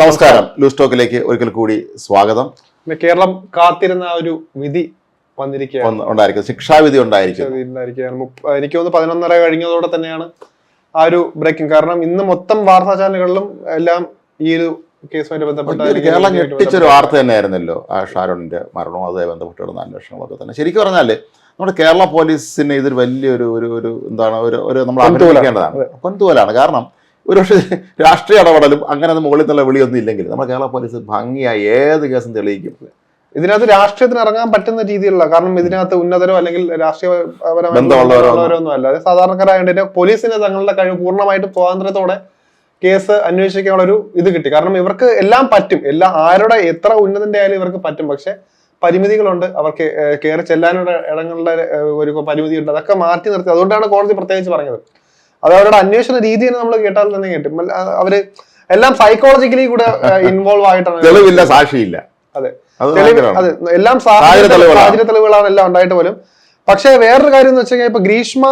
നമസ്കാരം. ലൂസ് ടോക്കിലേക്ക് ഒരിക്കൽ കൂടി സ്വാഗതം. കേരളം കാത്തിരുന്ന ആ ഒരു വിധി വന്നിരിക്കുകയാണ്. ഉണ്ടായിരിക്കും. ശിക്ഷാവിധി ഉണ്ടായിരിക്കും എനിക്ക് തോന്നുന്നു പതിനൊന്നര കഴിഞ്ഞതോടെ തന്നെയാണ് ആ ഒരു ബ്രേക്കിംഗ് കാരണം ഇന്ന് മൊത്തം വാർത്താ ചാനലുകളിലും എല്ലാം ഈ ഒരു കേസുമായിട്ട് ബന്ധപ്പെട്ട കേരളം ഞെട്ടിച്ചൊരു വാർത്ത തന്നെയായിരുന്നല്ലോ. ആ ഷാരോണിന്റെ മരണവും അതുമായി ബന്ധപ്പെട്ട് നടന്ന അന്വേഷണങ്ങളൊക്കെ തന്നെ. ശരിക്കും പറഞ്ഞാൽ നമ്മുടെ കേരള പോലീസിന് ഇതൊരു വലിയൊരു ഒരു ഒരു എന്താണ് ഒരു ഒരു നമ്മൾ. അഭിനന്ദിക്കേണ്ടതാണ്. പൊൻതൂവലാണ്. കാരണം ഒരു പക്ഷേ രാഷ്ട്രീയ ഇടപെടലും അങ്ങനെ അത് മുകളിൽ നിന്നുള്ള വിളിയൊന്നും ഇല്ലെങ്കിൽ നമ്മുടെ കേരള പോലീസ് ഭംഗിയായി ഏത് കേസും തെളിയിക്കും. ഇതിനകത്ത് രാഷ്ട്രീയത്തിന് ഇറങ്ങാൻ പറ്റുന്ന രീതിയിലുള്ള കാരണം ഇതിനകത്ത് ഉന്നതരോ അല്ലെങ്കിൽ രാഷ്ട്രീയപരമായ ബന്ധമുള്ളവരോ ഒന്നും അല്ല തന്നെ പോലീസിന് തങ്ങളുടെ കഴിവ് പൂർണമായിട്ടും സ്വാതന്ത്ര്യത്തോടെ കേസ് അന്വേഷിക്കാനുള്ള ഒരു ഇത് കിട്ടി. കാരണം ഇവർക്ക് എല്ലാം പറ്റും. എല്ലാ ആരുടെ എത്ര ഉന്നതന്റെ ആയാലും ഇവർക്ക് പറ്റും. പക്ഷെ പരിമിതികളുണ്ട്. അവർക്ക് കയറി ചെല്ലാനുള്ള ഇടങ്ങളുടെ ഒരു പരിമിതി ഉണ്ട് അതൊക്കെ മാറ്റി നിർത്തി. അതുകൊണ്ടാണ് കോടതി പ്രത്യേകിച്ച് പറഞ്ഞത്. അത് അവരുടെ അന്വേഷണ രീതി തന്നെ നമ്മൾ കേട്ടാൽ തന്നെ കേട്ടും. അവർ എല്ലാം സൈക്കോളജിക്കലി കൂടെ ഇൻവോൾവ് ആയിട്ടാണ് തെളിവില്ല സാക്ഷിയില്ല. അതെ. അത് എല്ലാം സാഹചര്യ തെളിവുകളാണ്. എല്ലാം ഉണ്ടായിട്ട് പോലും. പക്ഷേ വേറൊരു കാര്യം എന്ന് വെച്ച് കഴിഞ്ഞാൽ ഇപ്പൊ ഗ്രീഷ്മ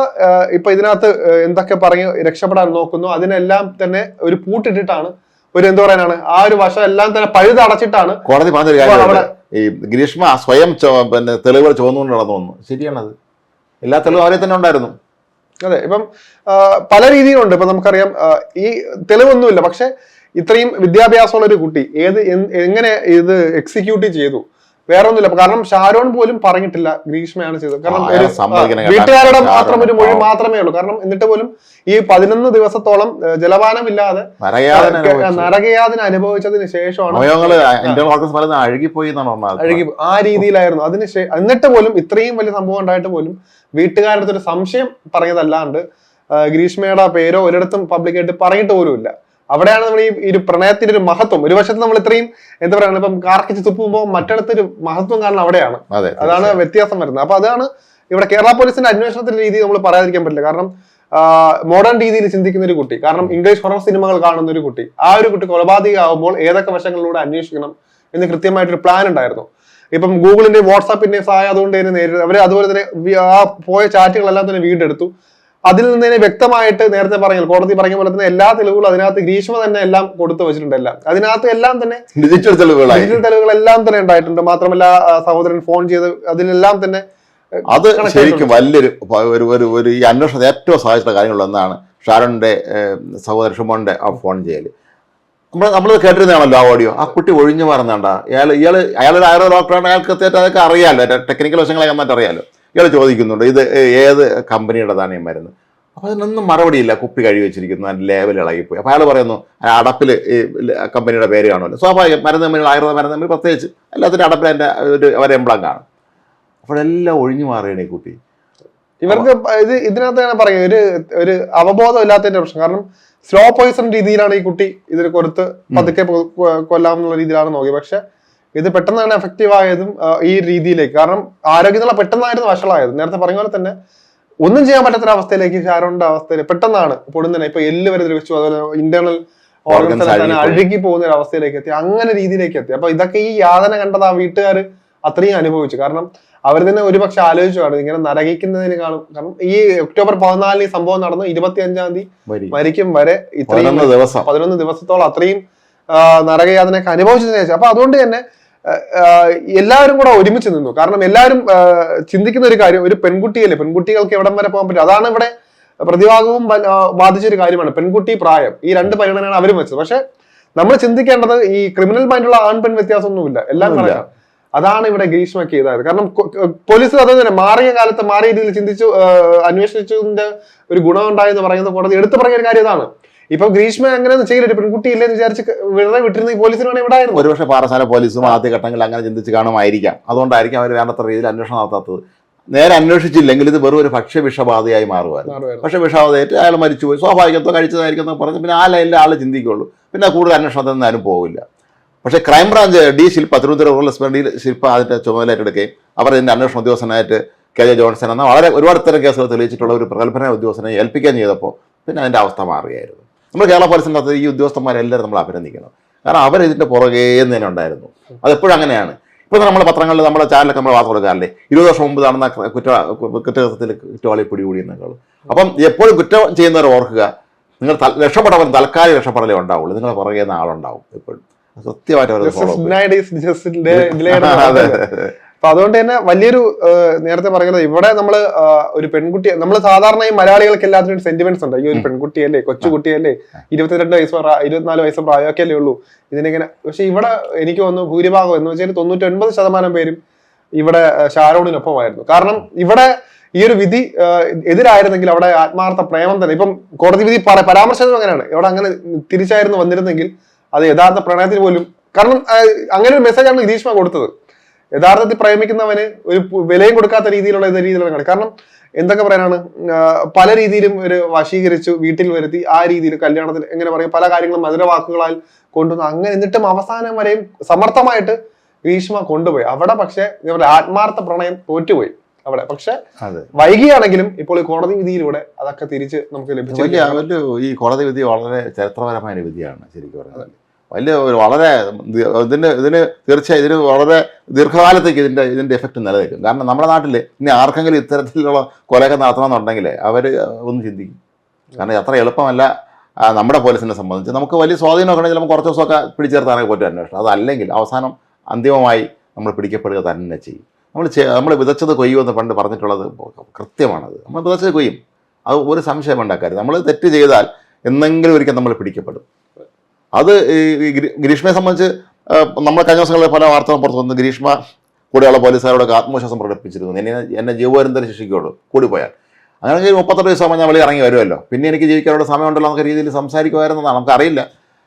ഇപ്പൊ ഇതിനകത്ത് എന്തൊക്കെ പറഞ്ഞ് രക്ഷപ്പെടാൻ നോക്കുന്നു അതിനെല്ലാം തന്നെ ഒരു പൂട്ടിട്ടിട്ടാണ് ഒരു എന്ത് പറയാനാണ് ആ ഒരു വശം എല്ലാം തന്നെ പഴുതടച്ചിട്ടാണ് കോടതി പറഞ്ഞൊരു അവിടെ- ഈ ഗ്രീഷ്മ സ്വയം പിന്നെ തെളിവുകൾ ചുവന്നുകൊണ്ട് നടന്നു ശരിയാണത്. എല്ലാ തെളിവും അവരെ തന്നെ ഉണ്ടായിരുന്നു. അതെ ഇപ്പം പല രീതിയിലുണ്ട്. ഇപ്പൊ നമുക്കറിയാം ഈ തെളിവൊന്നുമില്ല. പക്ഷെ ഇത്രയും വിദ്യാഭ്യാസമുള്ള ഒരു കുട്ടി ഏത് എങ്ങനെ ഇത് എക്സിക്യൂട്ട് ചെയ്തു? വേറെ ഒന്നുമില്ല കാരണം ഷാരോൺ പോലും പറഞ്ഞിട്ടില്ല ഗ്രീഷ്മയാണ് ചെയ്തത്. കാരണം ഒരു വീട്ടുകാരുടെ മാത്രം ഒരു മൊഴി മാത്രമേ ഉള്ളൂ. കാരണം എന്നിട്ട് പോലും ഈ പതിനൊന്ന് ദിവസത്തോളം ജലപാനമില്ലാതെ. നരകയാതന അനുഭവിച്ചതിന് ശേഷമാണ് അഴുകിപ്പോയി അഴുകി ആ രീതിയിലായിരുന്നു. അതിന് എന്നിട്ട് പോലും ഇത്രയും വലിയ സംഭവം ഉണ്ടായിട്ട് പോലും വീട്ടുകാരുടെ ഒരു സംശയം പറഞ്ഞതല്ലാണ്ട് ഗ്രീഷ്മയുടെ പേരോ ഒരിടത്തും പബ്ലിക്കായിട്ട് പറഞ്ഞിട്ട് പോലും ഇല്ല അവിടെയാണ് നമ്മൾ ഈ ഒരു പ്രണയത്തിന്റെ ഒരു മഹത്വം. ഒരു വശത്ത് നമ്മൾ ഇത്രയും എന്താ പറയുക ഇപ്പം കാർക്കിച്ച് തുപ്പുമ്പോൾ മറ്റിടത്ത് ഒരു മഹത്വം കാരണം അവിടെയാണ്. അതെ അതാണ് വ്യത്യാസം വരുന്നത്. അപ്പൊ അതാണ് ഇവിടെ കേരള പോലീസിന്റെ അന്വേഷണത്തിന്റെ രീതി നമ്മൾ പറയാതിരിക്കാൻ പറ്റില്ല. കാരണം മോഡേൺ രീതിയിൽ ചിന്തിക്കുന്ന ഒരു കുട്ടി കാരണം ഇംഗ്ലീഷ് ഹൊറർ സിനിമകൾ കാണുന്ന ഒരു കുട്ടി ആ ഒരു കുട്ടി കൊലപാതക കൊലപാതകമാകുമ്പോൾ ഏതൊക്കെ വശങ്ങളിലൂടെ അന്വേഷിക്കണം എന്ന് കൃത്യമായിട്ടൊരു പ്ലാൻ ഉണ്ടായിരുന്നു. ഇപ്പം ഗൂഗിളിന്റെ വാട്സാപ്പിന്റെ സഹായം അതുകൊണ്ട് തന്നെ നേരിടും അവർ അതുപോലെ തന്നെ ആ പോയ ചാറ്റുകളെല്ലാം തന്നെ വീണ്ടെടുത്തു. അതിൽ നിന്ന് തന്നെ വ്യക്തമായിട്ട് നേരത്തെ പറഞ്ഞ കോടതി പറഞ്ഞ പോലെ തന്നെ എല്ലാ തെളിവുകളും അതിനകത്ത് ഗ്രീഷ്മ തന്നെ എല്ലാം കൊടുത്തു വെച്ചിട്ടുണ്ട് എല്ലാം. അതിനകത്ത് എല്ലാം തന്നെ ഡിജിറ്റൽ തെളിവുകളായി. ഡിജിറ്റൽ തെളിവുകളെല്ലാം തന്നെ ഉണ്ടായിട്ടുണ്ട്. മാത്രമല്ല സഹോദരൻ ഫോൺ ചെയ്ത് അതിലെല്ലാം തന്നെ അത് ശരിക്കും വലിയൊരു ഒരു ഒരു ഒരു ഈ അന്വേഷണത്തെ ഏറ്റവും സഹായിച്ചിട്ടുള്ള കാര്യങ്ങളൊന്നാണ് ഷാരോണിന്റെ സഹോദരൻ ഷുമോന്റെ ആ ഫോൺ ചെയ്യൽ നമ്മൾ നമ്മൾ കേട്ടിരുന്നതാണല്ലോ ആ ഓഡിയോ. ആ കുട്ടി ഒഴിഞ്ഞു മാറുന്നുണ്ടാ ഇയാൾ ഇയാൾ അയാളൊരു ആയുർവേദ ഡോക്ടറാണ്. അയാൾക്ക് കൃത്യമായിട്ട് അതൊക്കെ അറിയാമല്ലോ ടെക്നിക്കൽ വശങ്ങളെ നന്നായിട്ട് അറിയാമല്ലോ ഇയാൾ ചോദിക്കുന്നുണ്ട് ഇത് ഏത് കമ്പനിയുടെ ഈ മരുന്ന് അപ്പോൾ അതിനൊന്നും മറുപടിയില്ല കുപ്പി കഴുകി വെച്ചിരിക്കുന്നു അതിന്റെ ലേബൽ ഇളകിപ്പോയി. അപ്പോൾ അയാൾ പറയുന്നു ആ അടപ്പിൽ ഈ കമ്പനിയുടെ പേര് കാണുമല്ലോ. സ്വാഭാവികം മരുന്ന് തമ്മിൽ ആയുർവേദ മരുന്ന് തമ്മിൽ പ്രത്യേകിച്ച് എല്ലാത്തിന്റെ അടപ്പിൽ അതിന്റെ ഒരു ഒരു എംബ്ലം കാണും. അപ്പോഴെല്ലാം ഒഴിഞ്ഞു മാറുകയാണ് ഈ കുപ്പി. ഇവർക്ക് ഇത് ഇതിനകത്ത് ഞാൻ പറയും ഒരു ഒരു അവബോധം ഇല്ലാത്തതിന്റെ പ്രശ്നം. കാരണം സ്ലോ പോയിസൺ രീതിയിലാണ് ഈ കുട്ടി ഇതിന് കൊടുത്ത് പതുക്കെ കൊല്ലാം എന്നുള്ള കൊല്ലാമെന്നുള്ള രീതിയിലാണ് നോക്കിയത്. പക്ഷെ ഇത് പെട്ടെന്ന് തന്നെ എഫക്റ്റീവ് ആയതും ഈ രീതിയിലേക്ക്. കാരണം ആരോഗ്യത്തിലുള്ള പെട്ടെന്നായിരുന്നു വഷളായത്. നേരത്തെ പറഞ്ഞ പോലെ തന്നെ ഒന്നും ചെയ്യാൻ പറ്റാത്ത അവസ്ഥയിലേക്ക് ഷാരോണിന്റെ അവസ്ഥയിൽ പെട്ടെന്നാണ് പൊടുന്നനെ ഇപ്പൊ എല്ല് വരെ ദ്രവിച്ചു. അതുപോലെ ഇന്റേണൽ ഓർഗൻസ്. അഴുകി പോകുന്ന ഒരു അവസ്ഥയിലേക്ക് എത്തി. അങ്ങനെ രീതിയിലേക്ക് എത്തി. അപ്പൊ ഇതൊക്കെ ഈ യാതന കണ്ടത് ആ വീട്ടുകാർ അത്രയും അനുഭവിച്ചു. കാരണം അവർ തന്നെ ഒരുപക്ഷെ ആലോചിച്ചു കാണും ഇങ്ങനെ നരകിക്കുന്നതിന് കാണും. കാരണം ഈ ഒക്ടോബർ പതിനാലിന് ഈ സംഭവം നടന്നു ഇരുപത്തി അഞ്ചാം തീയതി മരിക്കും വരെ ഇത്രയും പതിനൊന്ന് ദിവസം. പതിനൊന്ന് ദിവസത്തോളം അത്രയും നരകയാതനയൊക്കെ അനുഭവിച്ചതിന് ശേഷം. അപ്പൊ അതുകൊണ്ട് തന്നെ എല്ലാവരും കൂടെ ഒരുമിച്ച് നിന്നു. കാരണം എല്ലാവരും ചിന്തിക്കുന്ന ഒരു കാര്യം ഒരു പെൺകുട്ടിയല്ലേ? പെൺകുട്ടികൾക്ക് എവിടം വരെ പോകാൻ പറ്റും? അതാണ് ഇവിടെ പ്രതിഭാഗവും ബാധിച്ച ഒരു കാര്യമാണ്. പെൺകുട്ടി പ്രായം. ഈ രണ്ട് പരിഗണനയാണ് അവരും വെച്ചത്. പക്ഷെ നമ്മൾ ചിന്തിക്കേണ്ടത് ഈ ക്രിമിനൽ മൈൻഡുള്ള ആൺ പെൺ വ്യത്യാസമൊന്നുമില്ല. എല്ലാം പറയാം. അതാണ് ഇവിടെ ഗ്രീഷ്മയ്ക്ക് ചെയ്തത് കാരണം പോലീസ് അത് തന്നെ മാറിയ കാലത്ത് മാറിയ രീതിയിൽ ചിന്തിച്ചു അന്വേഷിച്ചതിന്റെ ഒരു ഗുണം ഉണ്ടായെന്ന് പറയുന്നത് കോടതി എടുത്തു പറയുന്ന ഒരു കാര്യം ഇതാണ്. ഇപ്പൊ ഗ്രീഷ്മ അങ്ങനെ ചെയ്യില്ല ഒരു പെൺകുട്ടി ഇല്ലെന്ന് വിചാരിച്ച് വിടറെ വിട്ടിരുന്ന ഈ ഇവിടെ ആയിരുന്നു ഒരുപക്ഷെ പാറശാല പോലീസും ആദ്യഘട്ടങ്ങളിൽ അങ്ങനെ ചിന്തിച്ച് കാണുമായിരിക്കാം. അതുകൊണ്ടായിരിക്കും അവർ വേണ്ടത്ര രീതിയിൽ അന്വേഷണം നടത്താത്തത്. നേരെ അന്വേഷിച്ചില്ലെങ്കിൽ ഇത് വെറും ഒരു ഭക്ഷ്യ വിഷബാധയായി മാറുമായിരുന്നു. പക്ഷെ വിഷബാധയേറ്റ് അയാൾ മരിച്ചുപോയി. സ്വാഭാവികത്വം കഴിച്ചതായിരിക്കും എന്ന് പറഞ്ഞ് പിന്നെ ആ ലൈനിൽ ആൾ ചിന്തിക്കുള്ളൂ പിന്നെ കൂടുതൽ അന്വേഷണത്തിൽ നിന്ന് ആരും പോകില്ല പക്ഷേ crime branch D Shilpa Thiruvananthapuram rural S D Shilpa അതിന്റെ ചുമതലയേറ്റെടുക്കുകയും അവർ ഇതിന്റെ അന്വേഷണ ഉദ്യോഗസ്ഥനായിട്ട് കെ ജെ ജോൺസൺ എന്ന വളരെ ഒരുപാട് തരം കേസുകൾ തെളിയിച്ചിട്ടുള്ള ഒരു പ്രഗത്ഭനായ ഉദ്യോഗസ്ഥനെ ഏൽപ്പിക്കുകയും ചെയ്തപ്പോൾ പിന്നെ അതിന്റെ അവസ്ഥ മാറുകയായിരുന്നു. നമ്മൾ കേരള പോലീസിന്റെ അകത്ത് ഈ ഉദ്യോഗസ്ഥന്മാരെല്ലാവരും നമ്മൾ അഭിനന്ദിക്കണം. കാരണം അവർ ഇതിന്റെ പുറകേ തന്നെ ഉണ്ടായിരുന്നു. അതെപ്പോഴും അങ്ങനെയാണ്. ഇപ്പോൾ നമ്മൾ പത്രങ്ങളിൽ നമ്മുടെ ചാനലൊക്കെ നമ്മൾ വാർത്ത കൊടുക്കാറില്ലേ? ഇരുപത് വർഷം മുമ്പ് നടന്ന കുറ്റ കുറ്റകൃത്യത്തിൽ കുറ്റവാളി പിടികൂടി എന്നൊക്കെ അപ്പം എപ്പോഴും കുറ്റം ചെയ്യുന്നവർ ഓർക്കുക. നിങ്ങൾ രക്ഷപ്പെടവൻ തൽക്കാലം രക്ഷപ്പെടലേ ഉണ്ടാവുള്ളൂ. നിങ്ങളുടെ പുറകെ നിന്ന് ആളുണ്ടാവും എപ്പോഴും. സത്യമായിട്ട് അവർ അപ്പൊ അതുകൊണ്ട് തന്നെ വലിയൊരു നേരത്തെ പറയുന്നത് ഇവിടെ നമ്മൾ ഒരു പെൺകുട്ടി നമ്മൾ സാധാരണ ഈ മലയാളികൾക്ക് എല്ലാത്തിനും സെന്റിമെന്റ്സ് ഉണ്ട്. ഈ ഒരു പെൺകുട്ടിയല്ലേ കൊച്ചുകുട്ടിയല്ലേ ഇരുപത്തിരണ്ട് വയസ്സ് ഇരുപത്തിനാല് വയസ്സ് പ്രായമൊക്കെ അല്ലേ ഉള്ളൂ. ഇതിനിങ്ങനെ പക്ഷെ ഇവിടെ എനിക്ക് വന്നു ഭൂരിഭാഗം എന്ന് വെച്ചാൽ തൊണ്ണൂറ്റി ഒൻപത് ശതമാനം പേരും ഇവിടെ ഷാരോണിനൊപ്പമായിരുന്നു. കാരണം ഇവിടെ ഈ ഒരു വിധി എതിരായിരുന്നെങ്കിൽ അവിടെ ആത്മാർത്ഥ പ്രേമം തന്നെ. ഇപ്പം കോടതി വിധി പരാമർശം അങ്ങനെയാണ്. ഇവിടെ അങ്ങനെ തിരിച്ചായിരുന്നു വന്നിരുന്നെങ്കിൽ അത് യഥാർത്ഥ പ്രണയത്തിന് പോലും കാരണം അങ്ങനെ ഒരു മെസ്സേജാണ് ഗിരീഷ്മ കൊടുത്തത്. യഥാർത്ഥത്തിൽ പ്രേമിക്കുന്നവന് ഒരു വിലയും കൊടുക്കാത്ത രീതിയിലുള്ള ഇത് രീതിയിലുള്ള കളി. കാരണം എന്തൊക്കെ പറയാനാണ് പല രീതിയിലും ഒരു വശീകരിച്ചു വീട്ടിൽ വരുത്തി ആ രീതിയിൽ കല്യാണത്തിൽ എങ്ങനെ പറയും പല കാര്യങ്ങളും മധുരവാക്കുകളാൽ കൊണ്ടുവന്ന് അങ്ങനെ എന്നിട്ടും അവസാനം വരെയും സമർത്ഥമായിട്ട് ഗ്രീഷ്മ കൊണ്ടുപോയി. അവിടെ പക്ഷെ ആത്മാർത്ഥ പ്രണയം തോറ്റുപോയി അവിടെ. പക്ഷെ വൈകിയാണെങ്കിലും ഇപ്പോൾ ഈ കോടതി വിധിയിലൂടെ അതൊക്കെ തിരിച്ച് നമുക്ക് ലഭിച്ചു ഈ കോടതി വിധി വളരെ ചരിത്രപരമായ ഒരു വിധിയാണ് ശരിക്കും പറഞ്ഞാൽ. വലിയ ഒരു വളരെ ഇതിന് ഇതിന് തീർച്ചയായും ഇതിന് വളരെ ദീർഘകാലത്തേക്ക് ഇതിന്റെ ഇതിന്റെ എഫക്റ്റ് നിലനിൽക്കും. കാരണം നമ്മുടെ നാട്ടിൽ ഇനി ആർക്കെങ്കിലും ഇത്തരത്തിലുള്ള കൊലയൊക്കെ നടത്തണമെന്നുണ്ടെങ്കിൽ അവർ ഒന്ന് ചിന്തിക്കും. കാരണം അത്ര എളുപ്പമല്ല നമ്മുടെ പോലീസിനെ സംബന്ധിച്ച്. നമുക്ക് വലിയ സ്വാധീനമൊക്കെ ഉണ്ടെങ്കിൽ നമുക്ക് കുറച്ച് ദിവസമൊക്കെ പിടിച്ചേർത്താനൊക്കെ പറ്റും അന്വേഷണം. അതല്ലെങ്കിൽ അവസാനം അന്തിമമായി നമ്മൾ പിടിക്കപ്പെടുക തന്നെ ചെയ്യും. നമ്മൾ നമ്മൾ വിതച്ചത് കൊയ്യുമെന്ന് പണ്ട് പറഞ്ഞിട്ടുള്ളത് കൃത്യമാണത്. നമ്മൾ വിതച്ചത് കൊയ്യും. അത് ഒരു സംശയം ഉണ്ടാക്കരുത് നമ്മൾ തെറ്റ് ചെയ്താൽ എന്നെങ്കിലും ഒരിക്കൽ നമ്മൾ പിടിക്കപ്പെടും. അത് ഈ ഗ്രീഷ്മയെ സംബന്ധിച്ച് നമ്മൾ കഴിഞ്ഞ ദിവസങ്ങളിൽ പല വാർത്തകൾ പുറത്തു വന്നു. ഗ്രീഷ്മ കൂടെയുള്ള പോലീസുകാരോടൊക്കെ ആത്മവിശ്വാസം പ്രകടിപ്പിച്ചിരുന്നു. എന്നെ എന്നെ ജീവപര്യന്തര ശിക്ഷിക്കുള്ളൂ കൂടിപ്പോയാൽ. അങ്ങനെയെങ്കിൽ മുപ്പത്തെട്ട് ദിവസം ഞാൻ വെളി ഇറങ്ങി വരുമല്ലോ. പിന്നെ എനിക്ക് ജീവിക്കാനുള്ള സമയമുണ്ടല്ലോ എന്നൊക്കെ രീതിയിൽ സംസാരിക്കുമായിരുന്നതാണ്. നമുക്കറിയില്ല.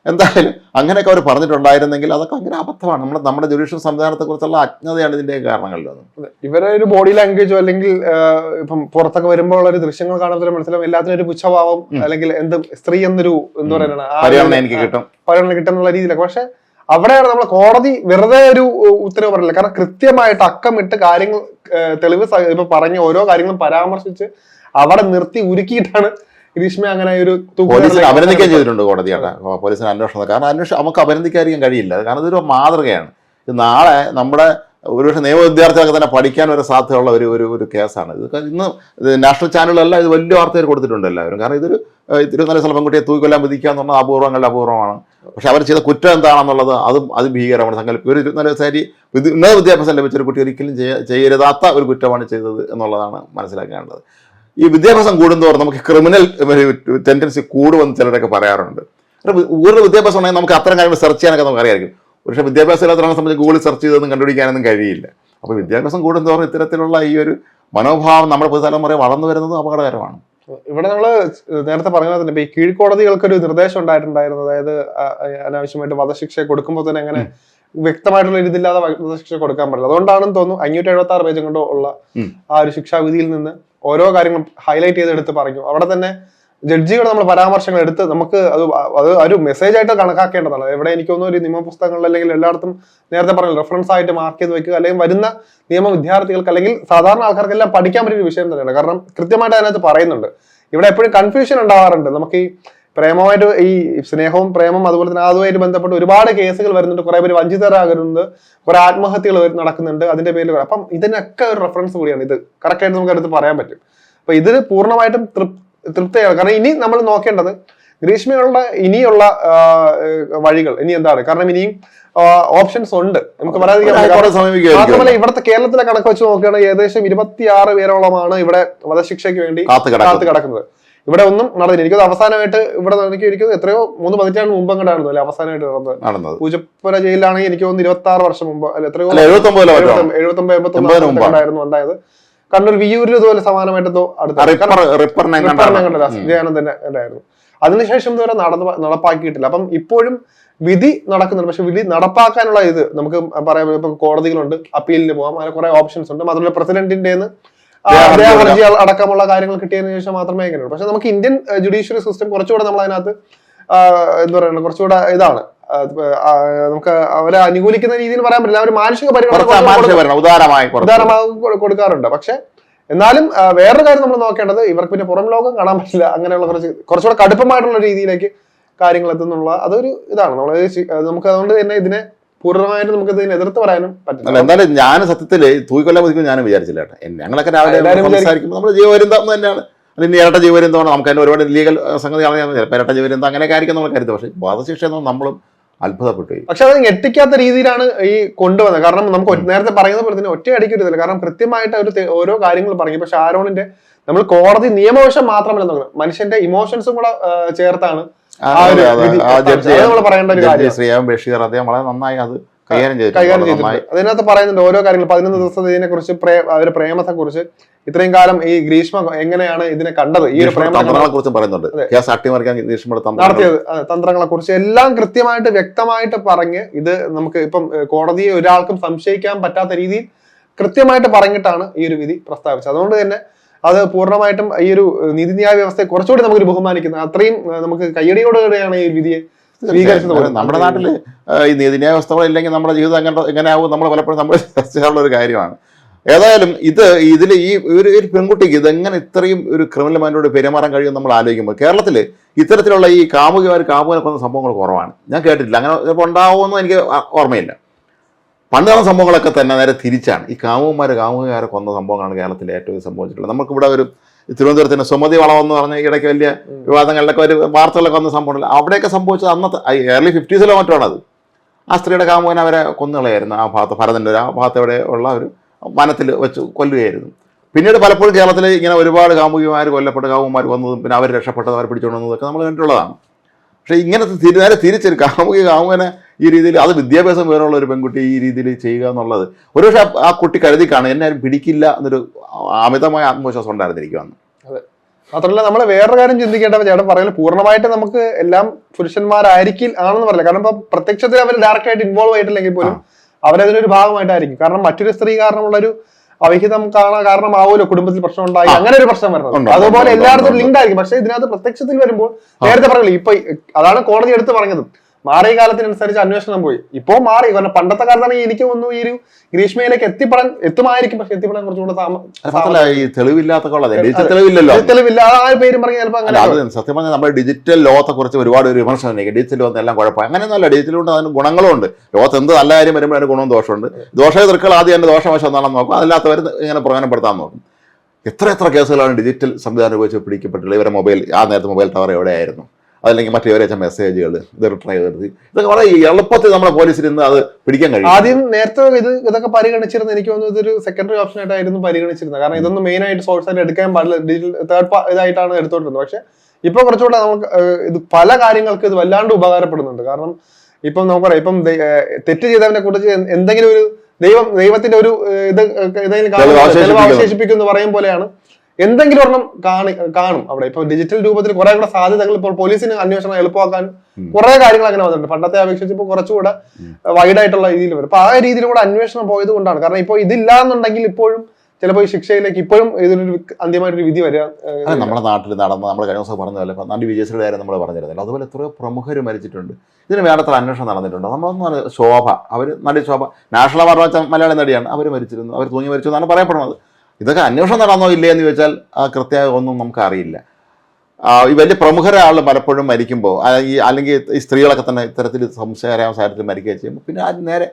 എന്തായാലും അങ്ങനെയൊക്കെ അവർ പറഞ്ഞിട്ടുണ്ടായിരുന്നെങ്കിൽ അതൊക്കെ ഭയങ്കര അബദ്ധമാണ്. നമ്മുടെ നമ്മുടെ ജുഡീഷ്യൽ സംവിധാനത്തെക്കുറിച്ചുള്ള അജ്ഞതയാണ് ഇതിന്റെ കാരണങ്ങളിലൊന്നും ഇവരെ ഒരു ബോഡി ലാംഗ്വേജോ അല്ലെങ്കിൽ ഇപ്പം പുറത്തൊക്കെ വരുമ്പോൾ ഉള്ള ഒരു ദൃശ്യങ്ങൾ കാണുമ്പോൾ മനസ്സിലാവും എല്ലാത്തിനും ഒരു പുച്ഛഭാവം അല്ലെങ്കിൽ എന്ത് സ്ത്രീ എന്നൊരു എന്താ പറയുന്നത് ആ കിട്ടും പരിഗണന എനിക്ക് കിട്ടും. കിട്ടുന്നുള്ള രീതിയിലൊക്കെ. പക്ഷെ അവിടെയാണ് നമ്മൾ കോടതി വെറുതെ ഒരു ഉത്തരവ് പറഞ്ഞില്ല. കാരണം കൃത്യമായിട്ട് അക്കമിട്ട് കാര്യങ്ങൾ തെളിവ് ഇപ്പൊ പറഞ്ഞ ഓരോ കാര്യങ്ങളും പരാമർശിച്ച് അവിടെ നിർത്തി ഉരുക്കിയിട്ടാണ് ഗ്രീഷ്മ അങ്ങനെ ഒരു പോലീസിനെ അഭിനന്ദിക്കുകയും ചെയ്തിട്ടുണ്ട് കോടതി പോലീസിന് അന്വേഷണം കാരണം അന്വേഷണം നമുക്ക് അഭിനന്ദിക്കാതിരിക്കാൻ കഴിയില്ല. കാരണം ഇതൊരു മാതൃകയാണ്. ഇത് നാളെ നമ്മുടെ ഒരുപക്ഷെ നിയമ വിദ്യാർത്ഥികൾക്ക് തന്നെ പഠിക്കാൻ ഒരു സാധ്യതയുള്ള ഒരു ഒരു ഒരു കേസാണ്. ഇത് ഇന്ന് നാഷണൽ ചാനലുകളെല്ലാം ഇത് വലിയ വാർത്തയിൽ കൊടുത്തിട്ടുണ്ട് എല്ലാവരും. കാരണം ഇതൊരു തിരുവനന്തപുരം സ്ഥലം പെൺകുട്ടിയെ തൂക്കൊല്ലാൻ വിധിക്കുക എന്നുള്ളത് അപൂർവങ്ങളുടെ അപൂർവമാണ് പക്ഷെ അവർ ചെയ്ത കുറ്റം എന്താണെന്നുള്ളത് അതും അത് ഭീകരമാണ്. സങ്കല്പം ഒരു ഇരുപത്തിനാല് സാരി ഉന്നത വിദ്യാഭ്യാസം ലഭിച്ച ഒരു കുട്ടി ഒരിക്കലും ചെയ്യ ചെയ്യരുതാത്ത ഒരു കുറ്റമാണ് ചെയ്തത് എന്നുള്ളതാണ് മനസ്സിലാക്കേണ്ടത് ഈ വിദ്യാഭ്യാസം കൂടുന്തോറും നമുക്ക് ക്രിമിനൽ ടെൻഡൻസി കൂടുമെന്ന് ചിലരൊക്കെ പറയാറുണ്ട്. കൂടുതൽ വിദ്യാഭ്യാസം ഉണ്ടെങ്കിൽ നമുക്ക് അത്തരം കാര്യങ്ങൾ സെർച്ച് ചെയ്യാനൊക്കെ നമുക്ക് അറിയാമായിരിക്കും. പക്ഷേ വിദ്യാഭ്യാസം ഇല്ലാത്തവരെ സംബന്ധിച്ച് ഗൂഗിൾ സെർച്ച് ചെയ്തൊന്നും കണ്ടുപിടിക്കാനൊന്നും കഴിയില്ല. അപ്പോൾ വിദ്യാഭ്യാസം കൂടുന്നതോറും ഇത്തരത്തിലുള്ള ഈ ഒരു മനോഭാവം നമ്മുടെ പുതുതലമുറയെ വളർന്നു വരുന്നത് അപകടകരമാണ്. ഇവിടെ നമ്മൾ നേരത്തെ പറഞ്ഞ തന്നെ ഇപ്പൊ ഈ കീഴ്ക്കോടതികൾക്ക് ഒരു നിർദ്ദേശം ഉണ്ടായിട്ടുണ്ടായിരുന്നു. അതായത് അനാവശ്യമായിട്ട് വധശിക്ഷ കൊടുക്കുമ്പോൾ തന്നെ അങ്ങനെ വ്യക്തമായിട്ടുള്ള ഒരു ഇതില്ലാതെ ശിക്ഷ വധശിക്ഷ കൊടുക്കാൻ പറ്റില്ല. അതുകൊണ്ടാണെന്ന് തോന്നുന്നു അഞ്ഞൂറ്റി എഴുപത്തി ആറ് പേജും കൊണ്ടോ ഉള്ള ആ ഒരു ശിക്ഷാവിധിയിൽ നിന്ന് ഓരോ കാര്യങ്ങളും ഹൈലൈറ്റ് ചെയ്തെടുത്ത് പറഞ്ഞു അവിടെ തന്നെ ജഡ്ജികളെ നമ്മൾ പരാമർശങ്ങൾ എടുത്ത് നമുക്ക് അത് അത് ഒരു മെസ്സേജ് ആയിട്ട് കണക്കാക്കേണ്ടതാണ്. എവിടെ എനിക്ക് തോന്നുന്നു ഒരു നിയമപുസ്തകങ്ങളിൽ അല്ലെങ്കിൽ എല്ലായിടത്തും നേരത്തെ പറഞ്ഞ റെഫറൻസ് ആയിട്ട് മാർക്ക് ചെയ്ത് വെക്കുക അല്ലെങ്കിൽ വരുന്ന നിയമ വിദ്യാർത്ഥികൾക്ക് അല്ലെങ്കിൽ സാധാരണ ആൾക്കാർക്കെല്ലാം പഠിക്കാൻ പറ്റിയ ഒരു വിഷയം തന്നെയാണ്. കാരണം കൃത്യമായിട്ട് അതിനകത്ത് പറയുന്നുണ്ട്. ഇവിടെ എപ്പോഴും കൺഫ്യൂഷൻ ഉണ്ടാവാറുണ്ട്. നമുക്ക് ഈ പ്രേമമായിട്ട് ഈ സ്നേഹവും പ്രേമം അതുപോലെ തന്നെ അതുമായിട്ട് ബന്ധപ്പെട്ട് ഒരുപാട് കേസുകൾ വരുന്നുണ്ട്. കുറെ പേര് വഞ്ചിതരാകുന്നുണ്ട്. കുറെ ആത്മഹത്യകൾ നടക്കുന്നുണ്ട്. അതിന്റെ പേരിൽ അപ്പം ഇതിനൊക്കെ ഒരു റെഫറൻസ് കൂടിയാണ്. ഇത് കറക്റ്റ് ആയിട്ട് നമുക്ക് അടുത്ത് പറയാൻ പറ്റും. അപ്പൊ ഇതിൽ പൂർണമായിട്ടും തൃപ് തൃപ്തിയാണ്. കാരണം ഇനി നമ്മൾ നോക്കേണ്ടത് ഗ്രീഷ്മയുള്ള ഇനിയുള്ള വഴികൾ ഇനി എന്താണ്? കാരണം ഇനിയും ഓപ്ഷൻസ് ഉണ്ട്. നമുക്ക് പറയാതിരിക്കാൻ മാത്രമല്ല ഇവിടുത്തെ കേരളത്തിലെ കണക്ക് വെച്ച് നോക്കുകയാണെങ്കിൽ ഏകദേശം ഇരുപത്തിയാറ് പേരോളമാണ് ഇവിടെ വധശിക്ഷയ്ക്ക് വേണ്ടി കാത്തു കിടക്കും കിടക്കുന്നത്. ഇവിടെ ഒന്നും നടന്നില്ല. എനിക്കത് അവസാനമായിട്ട് ഇവിടെ എനിക്ക് എത്രയോ മൂന്ന് പതിറ്റാണ്ട് മുമ്പ് അങ്ങോട്ടാണ് അല്ലെ? അവസാനമായിട്ട് നടന്നത്. നടന്നത്. പൂജപ്പുര ജയിലിലാണെങ്കിൽ എനിക്ക് തോന്നുന്നു ഇരുപത്തി ആറ് വർഷം മുമ്പ് അല്ല എത്രയോ എഴുപത്തൊമ്പത് എൺപത്തൊമ്പത്. ഉണ്ടായിരുന്നു ഉണ്ടായത്. കണ്ണൂർ വിയൂരിൽ ഇതുപോലെ സമാനമായിട്ട് ജയാനന്ദന്റെ ഉണ്ടായിരുന്നു. അതിനുശേഷം ഇതുവരെ നടന്ന് നടപ്പാക്കിയിട്ടില്ല. അപ്പം ഇപ്പോഴും വിധി നടക്കുന്നുണ്ട്. പക്ഷെ വിധി നടപ്പാക്കാനുള്ള ഇത് നമുക്ക് പറയാം ഇപ്പൊ കോടതികളുണ്ട് അപ്പീലിന് പോകാം. അങ്ങനെ കുറെ ഓപ്ഷൻസ് ഉണ്ട്. മാത്രമല്ല പ്രസിഡന്റിന്റെ ഹർജി അടക്കമുള്ള കാര്യങ്ങൾ കിട്ടിയതിനു ശേഷം മാത്രമേ ഇങ്ങനെ പക്ഷെ നമുക്ക് ഇന്ത്യൻ ജുഡീഷ്യറി സിസ്റ്റം കുറച്ചുകൂടെ നമ്മൾ അതിനകത്ത് എന്താ പറയുക കുറച്ചുകൂടെ ഇതാണ്. നമുക്ക് അവരെ അനുകൂലിക്കുന്ന രീതിയിൽ പറയാൻ പറ്റില്ല. അവർ മാനുഷിക പരിഗണന ഉദാരമായി കൊടുക്കാറുണ്ട്. പക്ഷെ എന്നാലും വേറൊരു കാര്യം നമ്മൾ നോക്കേണ്ടത് ഇവർക്ക് പിന്നെ പുറം ലോകം കാണാൻ പറ്റില്ല. അങ്ങനെയുള്ള കുറച്ച് കുറച്ചുകൂടെ കടുപ്പമായിട്ടുള്ള രീതിയിലേക്ക് കാര്യങ്ങൾ എത്തുന്നുള്ള അതൊരു ഇതാണ്. നമ്മൾ നമുക്ക് അതുകൊണ്ട് തന്നെ ഇതിനെ പൂർണമായിട്ട് നമുക്ക് ഇതിനെ എതിർത്ത് പറയാനും പറ്റില്ല. എന്തായാലും ഞാൻ സത്യത്തിൽ തൂക്കൊല്ലാൻ മതിക്കും ഞാൻ വിചാരിച്ചില്ല കേട്ടോ. ഞങ്ങളൊക്കെ രാവിലെ സംസാരിക്കുമ്പോൾ നമ്മൾ ജീവപര്യന്തം തന്നെയാണ്. അല്ലെങ്കിൽ ഇരട്ട ജീവപര്യന്തമാണ്. നമുക്ക് അതിന്റെ ഒരുപാട് ലീഗൽ സംഗതി അറിയാൻ ചിലപ്പോൾ ഇരട്ട ജീവപര്യന്തം അങ്ങനെയൊക്കെ ആയിരിക്കും നമ്മൾ കരുതുക. പക്ഷേ വധശിക്ഷ എന്ന് നമ്മളും അത്ഭുതപ്പെട്ടു പക്ഷെ അത് ഞെട്ടിക്കാത്ത രീതിയിലാണ് ഈ കൊണ്ടുവന്നത്. കാരണം നമുക്ക് നേരത്തെ പറയുന്ന പോലെ തന്നെ ഒറ്റ അടിക്കൊരുതില്ല കാരണം കൃത്യമായിട്ട് അവർ ഓരോ കാര്യങ്ങൾ പറഞ്ഞു. പക്ഷെ ആരോണിന്റെ നമ്മൾ കോടതി നിയമവശം മാത്രമല്ല നോക്കുന്നത്. മനുഷ്യന്റെ ഇമോഷൻസും കൂടെ ചേർത്താണ് ശ്രീയാം ബഷീർ അദ്ദേഹം വളരെ നന്നായി അത് കൈകാര്യം കൈകാര്യം ചെയ്തിട്ടുണ്ട്. അതിനകത്ത് പറയുന്നുണ്ട് ഓരോ കാര്യങ്ങൾ. പതിനൊന്ന് ദിവസത്തെ ഇതിനെ കുറിച്ച് അവരുടെ പ്രേമത്തെ കുറിച്ച് ഇത്രയും കാലം ഈ ഗ്രീഷ്മ എങ്ങനെയാണ് ഇതിനെ കണ്ടത്? ഈ ഒരു തന്ത്രങ്ങളെ കുറിച്ചും പറയുന്നുണ്ട്. അട്ടിമറിക്കാൻ ഗ്രീഷ്മയുടെ നടത്തിയത്. തന്ത്രങ്ങളെ കുറിച്ച് എല്ലാം കൃത്യമായിട്ട് വ്യക്തമായിട്ട് പറഞ്ഞ് ഇത് നമുക്ക് ഇപ്പം കോടതിയെ ഒരാൾക്കും സംശയിക്കാൻ പറ്റാത്ത രീതിയിൽ കൃത്യമായിട്ട് പറഞ്ഞിട്ടാണ് ഈ ഒരു വിധി പ്രസ്താവിച്ചത്. അതുകൊണ്ട് തന്നെ അത് പൂർണമായിട്ടും ഈ ഒരു നീതിന്യായ വ്യവസ്ഥയെ കുറച്ചുകൂടി നമുക്ക് ബഹുമാനിക്കുന്നത് അത്രയും നമുക്ക് കയ്യടിയോടുകൂടെയാണ് ഈ വിധിയെ നമ്മുടെ നാട്ടിൽ ഈ നീതിന്യായ വ്യവസ്ഥകൾ ഇല്ലെങ്കിൽ നമ്മുടെ ജീവിതം എങ്ങനെ ആവും നമ്മൾ പലപ്പോഴും നമ്മൾ ചർച്ച ചെയ്യാനുള്ള ഒരു കാര്യമാണ്. ഏതായാലും ഇത് ഇതിൽ ഈ ഒരു ഒരു പെൺകുട്ടിക്ക് ഇതെങ്ങനെ ഇത്രയും ഒരു ക്രിമിനൽ മൈൻഡോട് പെരുമാറാൻ കഴിയും നമ്മൾ ആലോചിക്കുമ്പോൾ കേരളത്തിൽ ഇത്തരത്തിലുള്ള ഈ കാമുകിമാർ കാമുകനെ കൊന്ന സംഭവങ്ങൾ കുറവാണ്. ഞാൻ കേട്ടിട്ടില്ല. അങ്ങനെ ചിലപ്പോൾ ഉണ്ടാവുമെന്ന് എനിക്ക് ഓർമ്മയില്ല. പണ്ട് നടന്ന സംഭവങ്ങളൊക്കെ തന്നെ നേരെ തിരിച്ചാണ്. ഈ കാമുകന്മാർ കാമുകാരെ കൊന്ന സംഭവങ്ങളാണ് കേരളത്തിൽ ഏറ്റവും സംഭവിച്ചിട്ടുള്ളത്. നമുക്കിവിടെ ഒരു തിരുവനന്തപുരത്തിന് സുമതി വളം എന്ന് പറഞ്ഞ ഇടയ്ക്ക് വലിയ വിവാദങ്ങളിലൊക്കെ ഒരു വാർത്തകളൊക്കെ വന്ന സംഭവമില്ല അവിടെയൊക്കെ സംഭവിച്ചത് അന്നത്തെ ഏർലി ഫിഫ്റ്റീസിലോ മറ്റോ ആണ് അത് ആ സ്ത്രീയുടെ കാമുകൻ അവരെ കൊന്നുകളയായിരുന്നു ആ ഭാഗത്ത് ഭരതന്റെ ഒരു ആ ഭാഗത്ത് എവിടെ ഉള്ള ഒരു വനത്തിൽ വെച്ച് കൊല്ലുകയായിരുന്നു. പിന്നീട് പലപ്പോഴും കേരളത്തിൽ ഇങ്ങനെ ഒരുപാട് കാമുകിമാർ കൊല്ലപ്പെട്ട കാമുകന്മാർ വന്നതും പിന്നെ അവർ രക്ഷപ്പെട്ടത് അവർ പിടിച്ചുകൊണ്ടുവന്നതൊക്കെ നമ്മൾ കണ്ടിട്ടുള്ളതാണ്. പക്ഷേ ഇങ്ങനത്തെ തിരി നേരെ തിരിച്ചൊരു കാമുകി കാമുകനെ ഈ രീതിയിൽ അത് വിദ്യാഭ്യാസം വേറെയുള്ള ഒരു പെൺകുട്ടി ഈ രീതിയിൽ ചെയ്യുക എന്നുള്ളത്. ഒരുപക്ഷെ ആ- കുട്ടി കരുതി കാണും എന്നെ ആരും പിടിക്കില്ല എന്നൊരു അമിതമായ ആത്മവിശ്വാസം ഉണ്ടായിരുന്നിരിക്കുമെന്ന് മാത്രമല്ല നമ്മൾ വേറൊരു കാര്യം ചിന്തിക്കേണ്ട ചേട്ടൻ പറയുന്നത് പൂർണമായിട്ട് നമുക്ക് എല്ലാം പുരുഷന്മാരായിരിക്കും ആണെന്ന് പറയില്ല. കാരണം ഇപ്പൊ പ്രത്യക്ഷത്തിൽ അവർ ഡയറക്റ്റ് ആയിട്ട് ഇൻവോൾവ് ആയിട്ടില്ലെങ്കിൽ പോലും അവരതിനൊരു ഭാഗമായിട്ടായിരിക്കും. കാരണം മറ്റൊരു സ്ത്രീ കാരണമുള്ള ഒരു അവിഹിതം കാണാൻ കാരണമാവുമല്ലോ കുടുംബത്തിൽ പ്രശ്നം ഉണ്ടായി അങ്ങനെ ഒരു പ്രശ്നം വരുന്നത്. അതുപോലെ എല്ലായിടത്തും ലിങ്ക് ആയിരിക്കും. പക്ഷേ ഇതിനകത്ത് പ്രത്യക്ഷത്തിൽ വരുമ്പോൾ നേരത്തെ പറയില്ല ഇപ്പൊ അതാണ് കോടതി എടുത്ത് പറഞ്ഞത്. മാറിയ കാലത്തിനനുസരിച്ച് അന്വേഷണം പോയി. ഇപ്പോ മാറി. കാരണം പണ്ടത്തെ കാലത്താണെങ്കിൽ എനിക്ക് ഒന്നും ഈ ഒരു ഗ്രീഷ്മയിലേക്ക് എത്തിപ്പെടാൻ എത്തുമായിരിക്കും. പക്ഷെ എത്തിപ്പെടാൻ കുറച്ചുകൂടെ തെളിവില്ലാത്ത തെളിവില്ലല്ലോ. തെളിവില്ല ആ പേരും പറഞ്ഞ് ചിലപ്പോ അങ്ങനെ സത്യം പറഞ്ഞാൽ നമ്മുടെ ഡിജിറ്റൽ ലോകത്തെ കുറിച്ച് ഒരുപാട് ഒരു വിമർശനം ഉണ്ടെങ്കിൽ ഡിജിറ്റൽ ലോകത്ത് എല്ലാം കുഴപ്പം അങ്ങനെയൊന്നുമല്ല ഡിജിറ്റൽ കൊണ്ട് അതിന് ഗുണങ്ങളും ഉണ്ട് ലോകത്ത് എന്ത് നല്ല കാര്യം വരുമ്പോൾ അതിന് ഗുണവും ദോഷമുണ്ട്. ദോഷ എതിർക്കൾ ആദ്യം അതിന്റെ ദോഷവശം എന്താണെന്ന് നോക്കും. അതല്ലാത്തവർ ഇങ്ങനെ പ്രയോജനപ്പെടുത്താൻ നോക്കും. എത്ര എത്ര കേസുകളാണ് ഡിജിറ്റൽ സംവിധാനം ഉപയോഗിച്ച് പിടിക്കപ്പെട്ടുള്ളത് ഇവരെ മൊബൈൽ ആ നേരത്തെ മൊബൈൽ ടവർ എവിടെയായിരുന്നു? അതല്ലെങ്കിൽ മറ്റേവരെ അയച്ച മെസ്സേജുകൾ ഇത് റിട്രൈ ചെയ്ത് ഇതൊക്കെ വളരെ എളുപ്പത്തിൽ നമ്മുടെ പോലീസിൽ നിന്ന് അത് പിടിക്കാൻ കഴിയും. ആദ്യം നേരത്തെ ഇത് ഇതൊക്കെ പരിഗണിച്ചിരുന്നത് എനിക്ക് തോന്നുന്നു ഇതൊരു സെക്കൻഡറി ഓപ്ഷൻ ആയിട്ടായിരുന്നു പരിഗണിച്ചിരുന്നത്. കാരണം ഇതൊന്നും മെയിൻ ആയിട്ട് സോഴ്സ് ആയിട്ട് എടുക്കാൻ പാടില്ല. ഡിജിറ്റൽ തേർഡ് ഇതായിട്ടാണ് എടുത്തോണ്ടിരുന്നത്. പക്ഷെ ഇപ്പൊ കുറച്ചുകൂടെ നമുക്ക് ഇത് പല കാര്യങ്ങൾക്ക് ഇത് വല്ലാണ്ട് ഉപകാരപ്പെടുന്നുണ്ട്. കാരണം ഇപ്പം നമുക്കറിയാം ഇപ്പം തെറ്റ് ചെയ്തവനെ കുറിച്ച് എന്തെങ്കിലും ഒരു ദൈവം ദൈവത്തിന്റെ ഒരു ഇത് ഏതെങ്കിലും. അവശേഷിപ്പിക്കും എന്ന് പറയും പോലെയാണ് എന്തെങ്കിലും ഒരെണ്ണം കാണി കാണും അവിടെ. ഇപ്പൊ ഡിജിറ്റൽ രൂപത്തിൽ കുറെ കൂടെ സാധ്യതകൾ ഇപ്പോൾ പോലീസിന് അന്വേഷണം എളുപ്പമാക്കാൻ. കുറെ കാര്യങ്ങൾ അങ്ങനെ വന്നിട്ടുണ്ട്. പണ്ടത്തെ അപേക്ഷിച്ച് ഇപ്പോൾ കുറച്ചുകൂടെ വൈഡ് ആയിട്ടുള്ള രീതിയിൽ വരും. അപ്പൊ ആ രീതിയിൽ കൂടെ അന്വേഷണം പോയത് കൊണ്ടാണ്. കാരണം ഇപ്പോൾ ഇതില്ലാന്നുണ്ടെങ്കിൽ ഇപ്പോഴും ചിലപ്പോൾ ഈ ശിക്ഷയിലേക്ക് ഇപ്പോഴും ഇതിനൊരു അന്ത്യമായിട്ടൊരു വിധി വരിക നമ്മുടെ നാട്ടിൽ നടന്ന നമ്മൾ കഴിഞ്ഞ ദിവസം പറഞ്ഞ പോലെ നാട്ടിൽ നടി വിജയശ്രീയുടെ കാര്യം നമ്മൾ പറഞ്ഞിരുന്നല്ലോ. അതുപോലെ എത്രയോ പ്രമുഖർ മരിച്ചിട്ടുണ്ട്. ഇതിന് വേണ്ടത്ര അന്വേഷണം നടന്നിട്ടുണ്ട്. നമ്മളൊന്നും ശോഭ അവർ നടി ശോഭ. നാഷണൽ അവാർഡ് വെച്ച മലയാളി നടിയാണ്. അവർ മരിച്ചിരുന്നു. അവർ തൂങ്ങി മരിച്ചു എന്നാണ് പറയപ്പെടുന്നത്. ഇതൊക്കെ അന്വേഷണം നടന്നോ ഇല്ലേ എന്ന് ചോദിച്ചാൽ ആ കൃത്യമായി ഒന്നും നമുക്ക് അറിയില്ല ആ, ഈ വലിയ പ്രമുഖരാൾ പലപ്പോഴും മരിക്കുമ്പോൾ ഈ അല്ലെങ്കിൽ ഈ സ്ത്രീകളൊക്കെ തന്നെ ഇത്തരത്തിൽ സാഹചര്യത്തിൽ മരിക്കുകയും ചെയ്യുമ്പോൾ പിന്നെ അത് നേരെ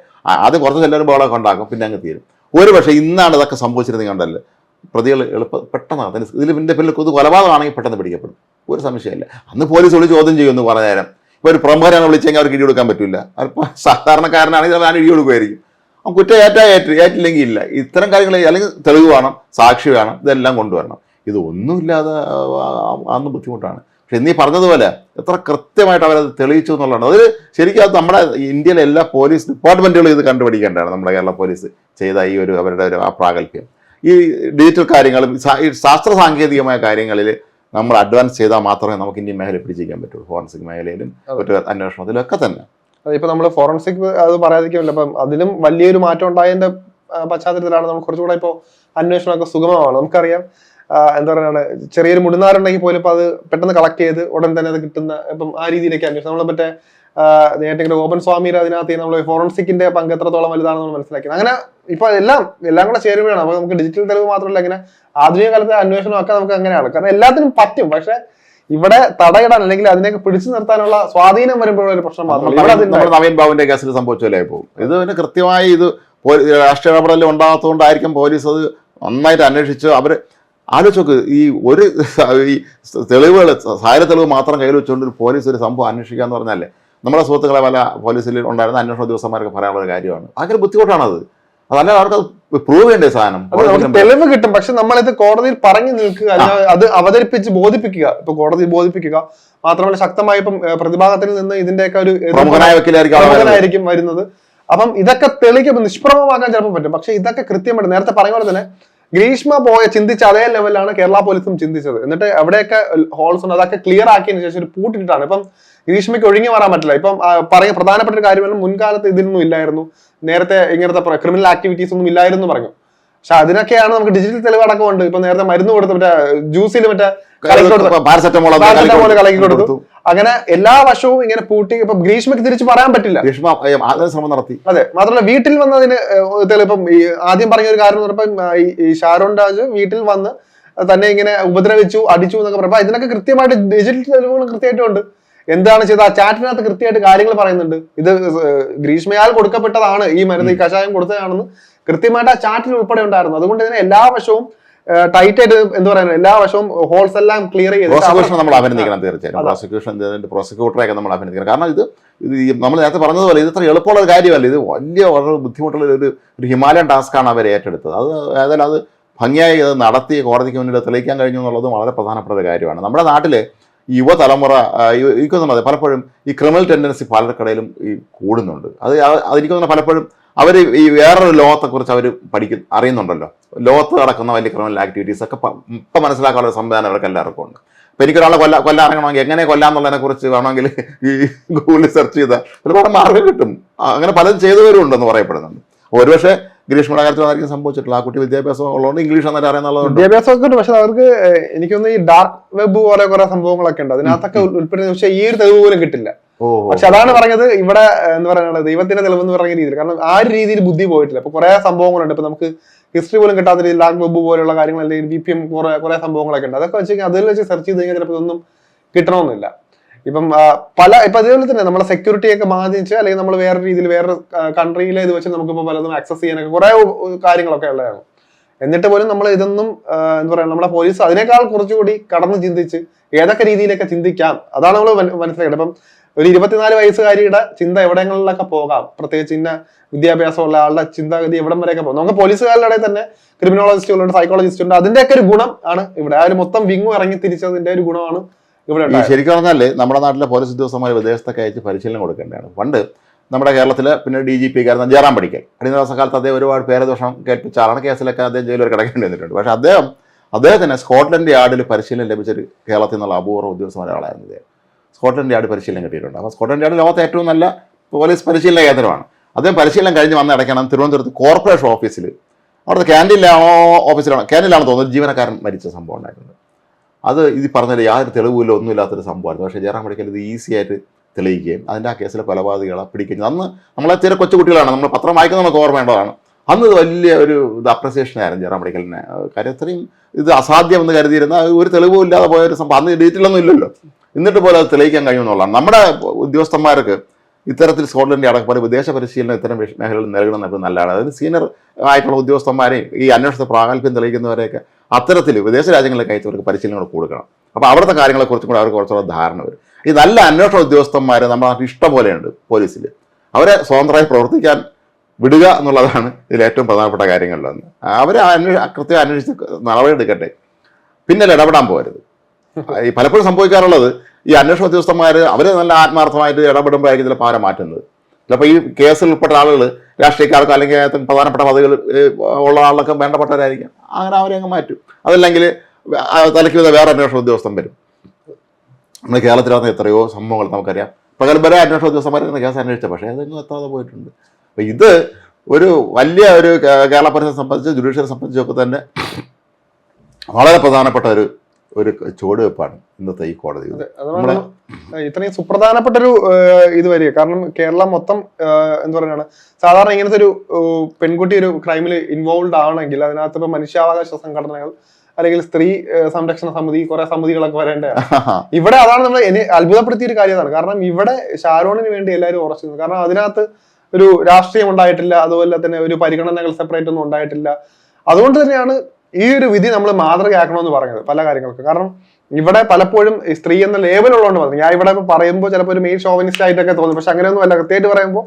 അത് കുറച്ച് എല്ലാവരും ബോളൊക്കെ ഉണ്ടാക്കും പിന്നെ അങ്ങ് തീരും. ഒരു പക്ഷേ ഇന്നാണ് ഇതൊക്കെ സംഭവിച്ചിരുന്നത് കണ്ടല്ലോ? പ്രതികൾ എളുപ്പ പെട്ടെന്ന് അതിന് ഇതിൽ പിന്നെ പിന്നെ ഇത് കൊലപാതകമാണെങ്കിൽ പെട്ടെന്ന് പിടിക്കപ്പെടും. ഒരു സംശയമില്ല അന്ന് പോലീസ് വിളിച്ച് ചോദ്യം ചെയ്യുമെന്ന് പറഞ്ഞ നേരം ഇപ്പോൾ ഒരു പ്രമുഖരാണ് വിളിച്ചെങ്കിൽ അവർക്ക് ഇടി കൊടുക്കാൻ പറ്റില്ല. അതിപ്പോൾ സാധാരണക്കാരനാണെങ്കിൽ ഞാൻ ഇടി കൊടുക്കുമായിരിക്കും. കുറ്റം ഏറ്റാ ഏറ്റ് ഏറ്റില്ലെങ്കിൽ ഇല്ല. ഇത്തരം കാര്യങ്ങൾ അല്ലെങ്കിൽ തെളിവ് വേണം സാക്ഷി വേണം ഇതെല്ലാം കൊണ്ടുവരണം. ഇത് ഒന്നുമില്ലാതെ ആ, അന്ന് ബുദ്ധിമുട്ടാണ്. പക്ഷെ നീ പറഞ്ഞതുപോലെ എത്ര കൃത്യമായിട്ട് അവരത് തെളിയിച്ചു എന്നുള്ളതാണ്. അതിൽ ശരിക്കും അത് നമ്മുടെ ഇന്ത്യയിലെ എല്ലാ പോലീസ് ഡിപ്പാർട്ട്മെന്റുകളും ഇത് കണ്ടുപിടിക്കേണ്ടതാണ്. നമ്മുടെ കേരള പോലീസ് ചെയ്ത ഈ ഒരു അവരുടെ ഒരു ആ പ്രാഗൽഭ്യം. ഈ ഡിജിറ്റൽ കാര്യങ്ങളും ഈ ശാസ്ത്ര സാങ്കേതികമായ കാര്യങ്ങളിൽ നമ്മൾ അഡ്വാൻസ് ചെയ്താൽ മാത്രമേ നമുക്ക് ഇന്ത്യൻ മേഖല പിടിച്ചിരിക്കാൻ പറ്റുള്ളൂ. ഫോറൻസിക് മേഖലയിലും മറ്റു അന്വേഷണത്തിലും ഒക്കെ തന്നെ. അതിപ്പോ നമ്മൾ ഫോറൻസിക് അത് പറയാതിരിക്കുമല്ലോ അപ്പം അതിലും വലിയൊരു മാറ്റം ഉണ്ടായതിന്റെ പശ്ചാത്തലത്തിലാണ് നമുക്ക് കുറച്ചുകൂടെ ഇപ്പോൾ അന്വേഷണമൊക്കെ സുഗമമാണ്. നമുക്കറിയാം എന്താ പറയുക ചെറിയൊരു മുടിനാറുണ്ടെങ്കിൽ പോലും ഇപ്പൊ അത് പെട്ടെന്ന് കളക്ട് ചെയ്ത് ഉടൻ തന്നെ അത് കിട്ടുന്ന ഇപ്പം ആ രീതിയിലേക്ക് അന്വേഷണം നമ്മൾ മറ്റേ നേരത്തെ ഓപ്പൺ സ്വാമിയുടെ അതിനകത്ത് നമ്മൾ ഫോറൻസിക്കിന്റെ പങ്ക് എത്രത്തോളം വലുതാണെന്ന് നമ്മൾ അങ്ങനെ ഇപ്പൊ എല്ലാം എല്ലാം കൂടെ ചേരുമ്പോഴാണ്. അപ്പൊ നമുക്ക് ഡിജിറ്റൽ തെളിവ് മാത്രമല്ല ഇങ്ങനെ ആധുനിക കാലത്തെ അന്വേഷണമൊക്കെ നമുക്ക് അങ്ങനെയാണ്. കാരണം എല്ലാത്തിനും പറ്റും. പക്ഷെ ഇവിടെ തടയിടാൻ അല്ലെങ്കിൽ അതിനെയൊക്കെ പിടിച്ചു നിർത്താനുള്ള സ്വാധീനം വരുമ്പോഴൊരു പ്രശ്നം മാത്രമല്ല ഇവിടെ നമ്മുടെ നവീൻ ബാബുവിന്റെ കേസിൽ സംഭവിച്ചല്ലേ പോകും ഇത് പിന്നെ കൃത്യമായി ഇത് രാഷ്ട്രീയ ഇടപെടൽ ഉണ്ടാകാത്തതുകൊണ്ടായിരിക്കും പോലീസ് അത് നന്നായിട്ട് അന്വേഷിച്ച് അവർ ആലോചിച്ചോക്ക് ഈ ഒരു ഈ തെളിവുകൾ സാര തെളിവ് മാത്രം കയ്യിൽ വെച്ചുകൊണ്ട് ഒരു പോലീസ് ഒരു സംഭവം അന്വേഷിക്കുക എന്ന് പറഞ്ഞാലേ നമ്മുടെ സുഹൃത്തുക്കളെ പല പോലീസിൽ ഉണ്ടായിരുന്ന അന്വേഷണ ദിവസന്മാരൊക്കെ പറയാനുള്ള ഒരു കാര്യമാണ്. ഭയങ്കര ബുദ്ധിമുട്ടാണത്. അതല്ല അവർക്ക് പ്രൂവ് ചെയ്യേണ്ട സാധനം. തെളിവ് കിട്ടും. പക്ഷെ നമ്മളിത് കോടതിയിൽ പറഞ്ഞു നിൽക്കുക അത് അവതരിപ്പിച്ച് ബോധിപ്പിക്കുക. ഇപ്പൊ കോടതി ബോധിപ്പിക്കുക. മാത്രമല്ല ശക്തമായി ഇപ്പം പ്രതിഭാഗത്തിൽ നിന്ന് ഇതിന്റെയൊക്കെ ഒരു ആയിരിക്കും വരുന്നത്. പ്രമുഖനായിരിക്കും വരുന്നത്. അപ്പം ഇതൊക്കെ തെളിയിക്കുമ്പോൾ നിഷ്പ്രഭമാക്കാൻ ചിലപ്പോൾ പറ്റും. പക്ഷെ ഇതൊക്കെ കൃത്യമായിട്ട് നേരത്തെ പറഞ്ഞ പോലെ തന്നെ ഗ്രീഷ്മ പോയ ചിന്തിച്ച അതേ ലെവലാണ് കേരള പോലീസും ചിന്തിച്ചത്. എന്നിട്ട് അവിടെയൊക്കെ ഹോൾസ് ഉണ്ട്. അതൊക്കെ ക്ലിയർ ആക്കിയതിനു ശേഷം ഒരു പൂട്ടിട്ടാണ് ഇപ്പം ഗ്രീഷ്മയ്ക്ക് ഒഴിഞ്ഞു മാറാൻ പറ്റില്ല. ഇപ്പം ആ, പറയുന്ന പ്രധാനപ്പെട്ട ഒരു കാര്യമാണ് മുൻകാലത്ത് ഇതിനൊന്നും ഇല്ലായിരുന്നു. നേരത്തെ ഇങ്ങനത്തെ ക്രിമിനൽ ആക്ടിവിറ്റീസ് ഒന്നും ഇല്ലായിരുന്നു പറഞ്ഞു. പക്ഷെ അതിനൊക്കെയാണ് നമുക്ക് ഡിജിറ്റൽ തെളിവടക്കം ഉണ്ട്. ഇപ്പൊ നേരത്തെ മരുന്ന് കൊടുത്ത് മറ്റേ ജ്യൂസിൽ മറ്റേ പാരസെറ്റമോൾ പാരസെറ്റമോൾ കലക്കി കൊടുത്തു. അങ്ങനെ എല്ലാ വശവും ഇങ്ങനെ പൂട്ടി ഇപ്പൊ ഗ്രീഷ്മയ്ക്ക് തിരിച്ചു പറയാൻ പറ്റില്ല. ഗ്രീഷ്മ ഏ, നടത്തി. അതെ മാത്രമല്ല വീട്ടിൽ വന്നതിന് ഇപ്പം ഈ ആദ്യം പറഞ്ഞ ഒരു കാര്യം എന്ന് ഈ- ഈ ഷാരോൺ രാജ് വീട്ടിൽ വന്ന് തന്നെ ഇങ്ങനെ ഉപദ്രവിച്ചു അടിച്ചു എന്നൊക്കെ പറയുമ്പോൾ ഇതിനൊക്കെ കൃത്യമായിട്ട് ഡിജിറ്റൽ തെളിവുകൾ കൃത്യമായിട്ടും ഉണ്ട് എന്താണ് ചെയ്തത്? ആ ചാറ്റിനകത്ത് കൃത്യമായിട്ട് കാര്യങ്ങൾ പറയുന്നുണ്ട്. ഇത് ഗ്രീഷ്മയാൽ കൊടുക്കപ്പെട്ടതാണ്. ഈ മരുന്ന് ഈ കഷായം കൊടുത്തതാണെന്ന് കൃത്യമായിട്ട് ആ ചാറ്റിൽ ഉൾപ്പെടെ ഉണ്ടായിരുന്നു. അതുകൊണ്ട് തന്നെ എല്ലാ വശവും ടൈറ്റ് ആയിട്ട് എന്താ പറയുക എല്ലാ വശവും ഹോൾസ് എല്ലാം ക്ലിയർ ചെയ്ത് പ്രോസിക്യൂഷൻ നമ്മൾ അഭിനന്ദിക്കണം തീർച്ചയായും. പ്രോസിക്യൂഷൻ പ്രോസിക്യൂട്ടറെയൊക്കെ നമ്മൾ അഭിനന്ദിക്കണം. കാരണം ഇത് ഇത് നമ്മൾ നേരത്തെ പറഞ്ഞതുപോലെ ഇത് ഇത്ര എളുപ്പമുള്ള ഒരു കാര്യമല്ല. ഇത് വലിയ വളരെ ബുദ്ധിമുട്ടുള്ള ഒരു ഒരു ഹിമാലയൻ ടാസ്ക്കാണ് അവർ ഏറ്റെടുത്തത്. അത് ഏതായാലും അത് ഭംഗിയായി അത് നടത്തി കോടതിക്ക് മുന്നിൽ തെളിയിക്കാൻ കഴിഞ്ഞു എന്നുള്ളത് വളരെ പ്രധാനപ്പെട്ട ഒരു കാര്യമാണ്. നമ്മുടെ നാട്ടിലെ ഈ യുവതലമുറ എനിക്ക് തോന്നുന്നത് പലപ്പോഴും ഈ ക്രിമിനൽ ടെൻഡൻസി പലർക്കിടയിലും ഈ കൂടുന്നുണ്ട്. അത് അതെനിക്ക് പലപ്പോഴും അവർ ഈ വേറൊരു ലോകത്തെക്കുറിച്ച് അവർ പഠിക്കും അറിയുന്നുണ്ടല്ലോ. ലോകത്ത് നടക്കുന്ന വലിയ ക്രിമിനൽ ആക്ടിവിറ്റീസ് ഒക്കെ ഇപ്പം മനസ്സിലാക്കാനുള്ള സംവിധാനം അവർക്ക് എല്ലാവർക്കും ഉണ്ട്. അപ്പം എനിക്കൊരാളെ കൊല്ല കൊല്ലാൻ ഇറങ്ങണമെങ്കിൽ എങ്ങനെ കൊല്ലാന്നുള്ളതിനെ കുറിച്ച് വേണമെങ്കിൽ ഈ ഗൂഗിളിൽ സെർച്ച് ചെയ്താൽ ഒരുപാട് മാർഗം കിട്ടും. അങ്ങനെ പലതും ചെയ്തവരും ഉണ്ടെന്ന് പറയപ്പെടുന്നുണ്ട്. ഒരുപക്ഷെ ഗ്രീഷ്മയുടെ കാര്യത്തിൽ അതായിരിക്കും സംഭവിച്ചിട്ടുള്ള ആ കുട്ടി വിദ്യാഭ്യാസം ഉള്ളതുകൊണ്ട് ഇംഗ്ലീഷ് അന്നേരം അറിയുന്നുള്ളതുകൊണ്ട് വിദ്യാഭ്യാസമൊക്കെ ഉണ്ട്. പക്ഷെ അവർക്ക് എനിക്കൊന്ന് ഈ ഡാർക്ക് വെബ് പോലെ കുറെ സംഭവങ്ങളൊക്കെ ഉണ്ട്. അതിനകത്തൊക്കെ ഉൾപ്പെടുന്ന പക്ഷെ ഈ ഒരു തെളിവ് പോലും കിട്ടില്ല. പക്ഷെ അതാണ് പറഞ്ഞത് ഇവിടെ എന്ന് പറയുന്നത് ദൈവത്തിന്റെ തെളിവ് എന്ന് പറയുന്ന രീതിയിൽ. കാരണം ആ ഒരു രീതിയിൽ ബുദ്ധി പോയിട്ടില്ല. ഇപ്പൊ കുറെ സംഭവങ്ങളുണ്ട്. ഇപ്പൊ നമുക്ക് ഹിസ്റ്ററി പോലും കിട്ടാത്ത രീതിയിൽ ഡാർക്ക് വെബ് പോലുള്ള കാര്യങ്ങൾ അല്ലെങ്കിൽ ബി പി എം കുറെ കുറെ സംഭവങ്ങളൊക്കെ ഉണ്ട്. അതൊക്കെ വെച്ച് അതിൽ വെച്ച് സെർച്ച് ചെയ്ത് കഴിഞ്ഞാൽ ചിലപ്പോൾ ഇതൊന്നും കിട്ടണമെന്നില്ല. ഇപ്പം പല ഇപ്പൊ അതേപോലെ തന്നെ നമ്മളെ സെക്യൂരിറ്റി ഒക്കെ ബാധിച്ച് അല്ലെങ്കിൽ നമ്മൾ വേറെ രീതിയിൽ വേറെ കൺട്രിയിലെ ഇത് വെച്ച് നമുക്കിപ്പോൾ പലതും ആക്സസ് ചെയ്യാനൊക്കെ കുറെ കാര്യങ്ങളൊക്കെ ഉള്ളതാണ്. എന്നിട്ട് പോലും നമ്മൾ ഇതൊന്നും എന്താ പറയുക നമ്മുടെ പോലീസ് അതിനേക്കാൾ കുറച്ചുകൂടി കടന്ന് ചിന്തിച്ച് ഏതൊക്കെ രീതിയിലൊക്കെ ചിന്തിക്കാം. അതാണ് നമ്മൾ മനസ്സിലാക്കേണ്ടത്. ഇപ്പം ഒരു ഇരുപത്തിനാല് വയസ്സുകാരിയുടെ ചിന്ത എവിടെങ്ങളിലൊക്കെ പോകാം? പ്രത്യേകിച്ച് ഇന്ന വിദ്യാഭ്യാസമുള്ള ആളുടെ ചിന്താഗതി എവിടം വരെയൊക്കെ പോകും? നമുക്ക് പോലീസുകാരുടെ തന്നെ ക്രിമിനോളജിസ്റ്റുകളുണ്ട് സൈക്കോളജിസ്റ്റുണ്ട് അതിന്റെയൊക്കെ ഒരു ഗുണം ആണ് ഇവിടെ. ആ ഒരു മൊത്തം വിങ്ങും ഇറങ്ങി തിരിച്ചതിന്റെ ഒരു ഗുണമാണ് ഇവിടെ ഈ ശരിക്കും പറഞ്ഞാൽ നമ്മുടെ നാട്ടിലെ പോലീസ് ഉദ്യോഗസ്ഥന്മാർ വിദേശത്തൊക്കെ അയച്ച് പരിശീലനം കൊടുക്കേണ്ടതാണ്. പണ്ട് നമ്മുടെ കേരളത്തിൽ പിന്നെ ഡി ജി പി കാരൻ ജയറാം പഠിക്കൽ അടിയന്തരാവസ്ഥ കാലത്ത് അദ്ദേഹം ഒരുപാട് പേരദോഷം കേൾപ്പിച്ച ആളാണ്. കേസിലൊക്കെ അദ്ദേഹം ജയിലിൽ ഒരു കിടക്കേണ്ടി വന്നിട്ടുണ്ട്. പക്ഷേ അദ്ദേഹം അദ്ദേഹത്തിന് സ്കോട്ട്ലൻഡ് യാർഡിൽ പരിശീലനം ലഭിച്ചൊരു കേരളത്തിൽ നിന്നുള്ള അപൂർവ ഉദ്യോഗസ്ഥന്മാരെ ആളായിരുന്നു അദ്ദേഹം സ്കോട്ട്ലൻഡ് യാർഡ് പരിശീലനം കിട്ടിയിട്ടുണ്ട്. അപ്പോൾ സ്കോട്ട്ലൻഡ് യാർഡ് ലോകത്തെ ഏറ്റവും നല്ല പോലീസ് പരിശീലന കേന്ദ്രമാണ്. അദ്ദേഹം പരിശീലനം കഴിഞ്ഞ് വന്ന് അടയ്ക്കണം. തിരുവനന്തപുരത്ത് കോർപ്പറേഷൻ ഓഫീസിൽ അവിടുത്തെ ക്യാന്റീനിലാണോ ഓഫീസിലാണോ? ക്യാന്റീനിലാണോ തോന്നുന്നത് ജീവനക്കാരൻ മരിച്ച സംഭവം ഉണ്ടായിട്ടുണ്ട്. അത് ഇത് പറഞ്ഞാൽ യാതൊരു തെളിവില്ല ഒന്നുമില്ലാത്തൊരു സംഭവമായിരുന്നു. പക്ഷേ ജയറാം മെഡിക്കൽ ഇത് ഈസി ആയിട്ട് തെളിയിക്കുകയും അതിന്റെ ആ കേസിലെ കൊലപാതകളെ പിടിക്കുകയും അന്ന് നമ്മളെ ചെറിയ കൊച്ചു കുട്ടികളാണ് നമ്മൾ പത്രം വായിക്കുന്ന നമുക്ക് ഓർമ്മേണ്ടതാണ് അന്ന് വലിയ ഒരു ഇത് അപ്രസിയേഷൻ ആയിരുന്നു ജയറാം മെഡിക്കലിനെ. കാര്യം അത്രയും ഇത് അസാധ്യം എന്ന് കരുതിയിരുന്ന ഒരു തെളിവും ഇല്ലാതെ പോയ ഒരു സംഭവം. അന്ന് ഡീറ്റെയിലൊന്നും ഇല്ലല്ലോ. എന്നിട്ട് പോലും അത് തെളിയിക്കാൻ കഴിയുമെന്നുള്ളതാണ്. നമ്മുടെ ഉദ്യോഗസ്ഥന്മാർക്ക് ഇത്തരത്തിൽ സ്കോട്ട്ലൻഡ് അടക്കം പോലെ വിദേശ പരിശീലനം ഇത്തരം മേഖലകളിൽ നൽകണം നമുക്ക് നല്ലതാണ്. അതായത് സീനിയർ ആയിട്ടുള്ള ഉദ്യോഗസ്ഥന്മാരെയും ഈ അന്വേഷണത്തെ പ്രാഗൽഭ്യം തെളിയിക്കുന്നവരെയൊക്കെ അത്തരത്തിൽ വിദേശ രാജ്യങ്ങളിലേക്ക് അയച്ചവർക്ക് പരിശീലനങ്ങൾ കൊടുക്കണം. അപ്പോൾ അവിടുത്തെ കാര്യങ്ങളെക്കുറിച്ചും കൂടെ അവർക്ക് കുറച്ചുകൂടെ ധാരണ വരും. ഈ നല്ല അന്വേഷണ ഉദ്യോഗസ്ഥന്മാരെ നമ്മളെ ഇഷ്ടം പോലെയുണ്ട് പോലീസിൽ അവരെ സ്വതന്ത്രമായി പ്രവർത്തിക്കാൻ വിടുക എന്നുള്ളതാണ് ഇതിൽ ഏറ്റവും പ്രധാനപ്പെട്ട കാര്യങ്ങളിലൊന്ന് അവരെ അന്വേഷ കൃത്യം അന്വേഷിച്ച് നടപടിയെടുക്കട്ടെ പിന്നെ ഇടപെടാൻ പോകരുത്. ഈ പലപ്പോഴും സംഭവിക്കാറുള്ളത് ഈ അന്വേഷണ ഉദ്യോഗസ്ഥന്മാർ അവർ നല്ല ആത്മാർത്ഥമായിട്ട് ഇടപെടുമ്പോഴായിരിക്കും ചിലപ്പോൾ അവരെ മാറ്റുന്നത്. ചിലപ്പോൾ ഈ കേസിൽ ഉൾപ്പെട്ട ആളുകൾ രാഷ്ട്രീയക്കാർക്കോ അല്ലെങ്കിൽ പ്രധാനപ്പെട്ട പദവികൾ ഉള്ള ആളൊക്കെ വേണ്ടപ്പെട്ടവരായിരിക്കും. അങ്ങനെ അവരെ അങ്ങ് മാറ്റും. അതല്ലെങ്കിൽ തലയ്ക്ക് വിധ വേറെ അന്വേഷണ ഉദ്യോഗസ്ഥൻ വരും. നമ്മുടെ കേരളത്തിൽ വന്ന എത്രയോ സംഭവങ്ങൾ നമുക്കറിയാം. പ്രഗത്ഭരെ അന്വേഷണ ഉദ്യോഗസ്ഥന്മാരെ കേസ് അന്വേഷിച്ച പക്ഷേ അതൊന്നും എത്താതെ പോയിട്ടുണ്ട്. അപ്പോൾ ഇത് ഒരു വലിയ ഒരു കേരള പരിസരം സംബന്ധിച്ച് ജുഡീഷ്യറി സംബന്ധിച്ചൊക്കെ തന്നെ വളരെ പ്രധാനപ്പെട്ട ഒരു ഒരു ചുവടുവെപ്പാണ് ഇന്നത്തെ ഈ കോടതി. ഇത്രയും സുപ്രധാനപ്പെട്ട ഒരു ഇത് വരിക. കാരണം കേരളം മൊത്തം എന്താ പറയുകയാണ് സാധാരണ ഇങ്ങനത്തെ ഒരു പെൺകുട്ടി ഒരു ക്രൈമിൽ ഇൻവോൾവ് ആണെങ്കിൽ അതിനകത്ത് ഇപ്പൊ മനുഷ്യാവകാശ സംഘടനകൾ അല്ലെങ്കിൽ സ്ത്രീ സംരക്ഷണ സമിതി കുറെ സമിതികളൊക്കെ വരേണ്ടതാണ് ഇവിടെ അതാണ് നമ്മൾ എന്നെ അത്ഭുതപ്പെടുത്തിയ ഒരു കാര്യമാണ്. കാരണം ഇവിടെ ഷാരോണിന് വേണ്ടി എല്ലാവരും ഉറച്ചു നിന്നു. കാരണം അതിനകത്ത് ഒരു രാഷ്ട്രീയം ഉണ്ടായിട്ടില്ല അതുപോലെ തന്നെ ഒരു പരിഗണനകൾ സെപ്പറേറ്റ് ഒന്നും ഉണ്ടായിട്ടില്ല. അതുകൊണ്ട് തന്നെയാണ് ഈ ഒരു വിധി നമ്മൾ മാതൃകയാക്കണമെന്ന് പറഞ്ഞത് പല കാര്യങ്ങൾക്കും. കാരണം ഇവിടെ പലപ്പോഴും സ്ത്രീ എന്ന ലേബൽ ഉള്ളതുകൊണ്ട് മതി ഞാൻ ഇവിടെ പറയുമ്പോൾ ചിലപ്പോൾ ഒരു മെയിൻ ഷോവനിസ്റ്റ് ആയിട്ടൊക്കെ തോന്നും. പക്ഷെ അങ്ങനെയൊന്നും അല്ല. കൃത്യമായിട്ട് പറയുമ്പോൾ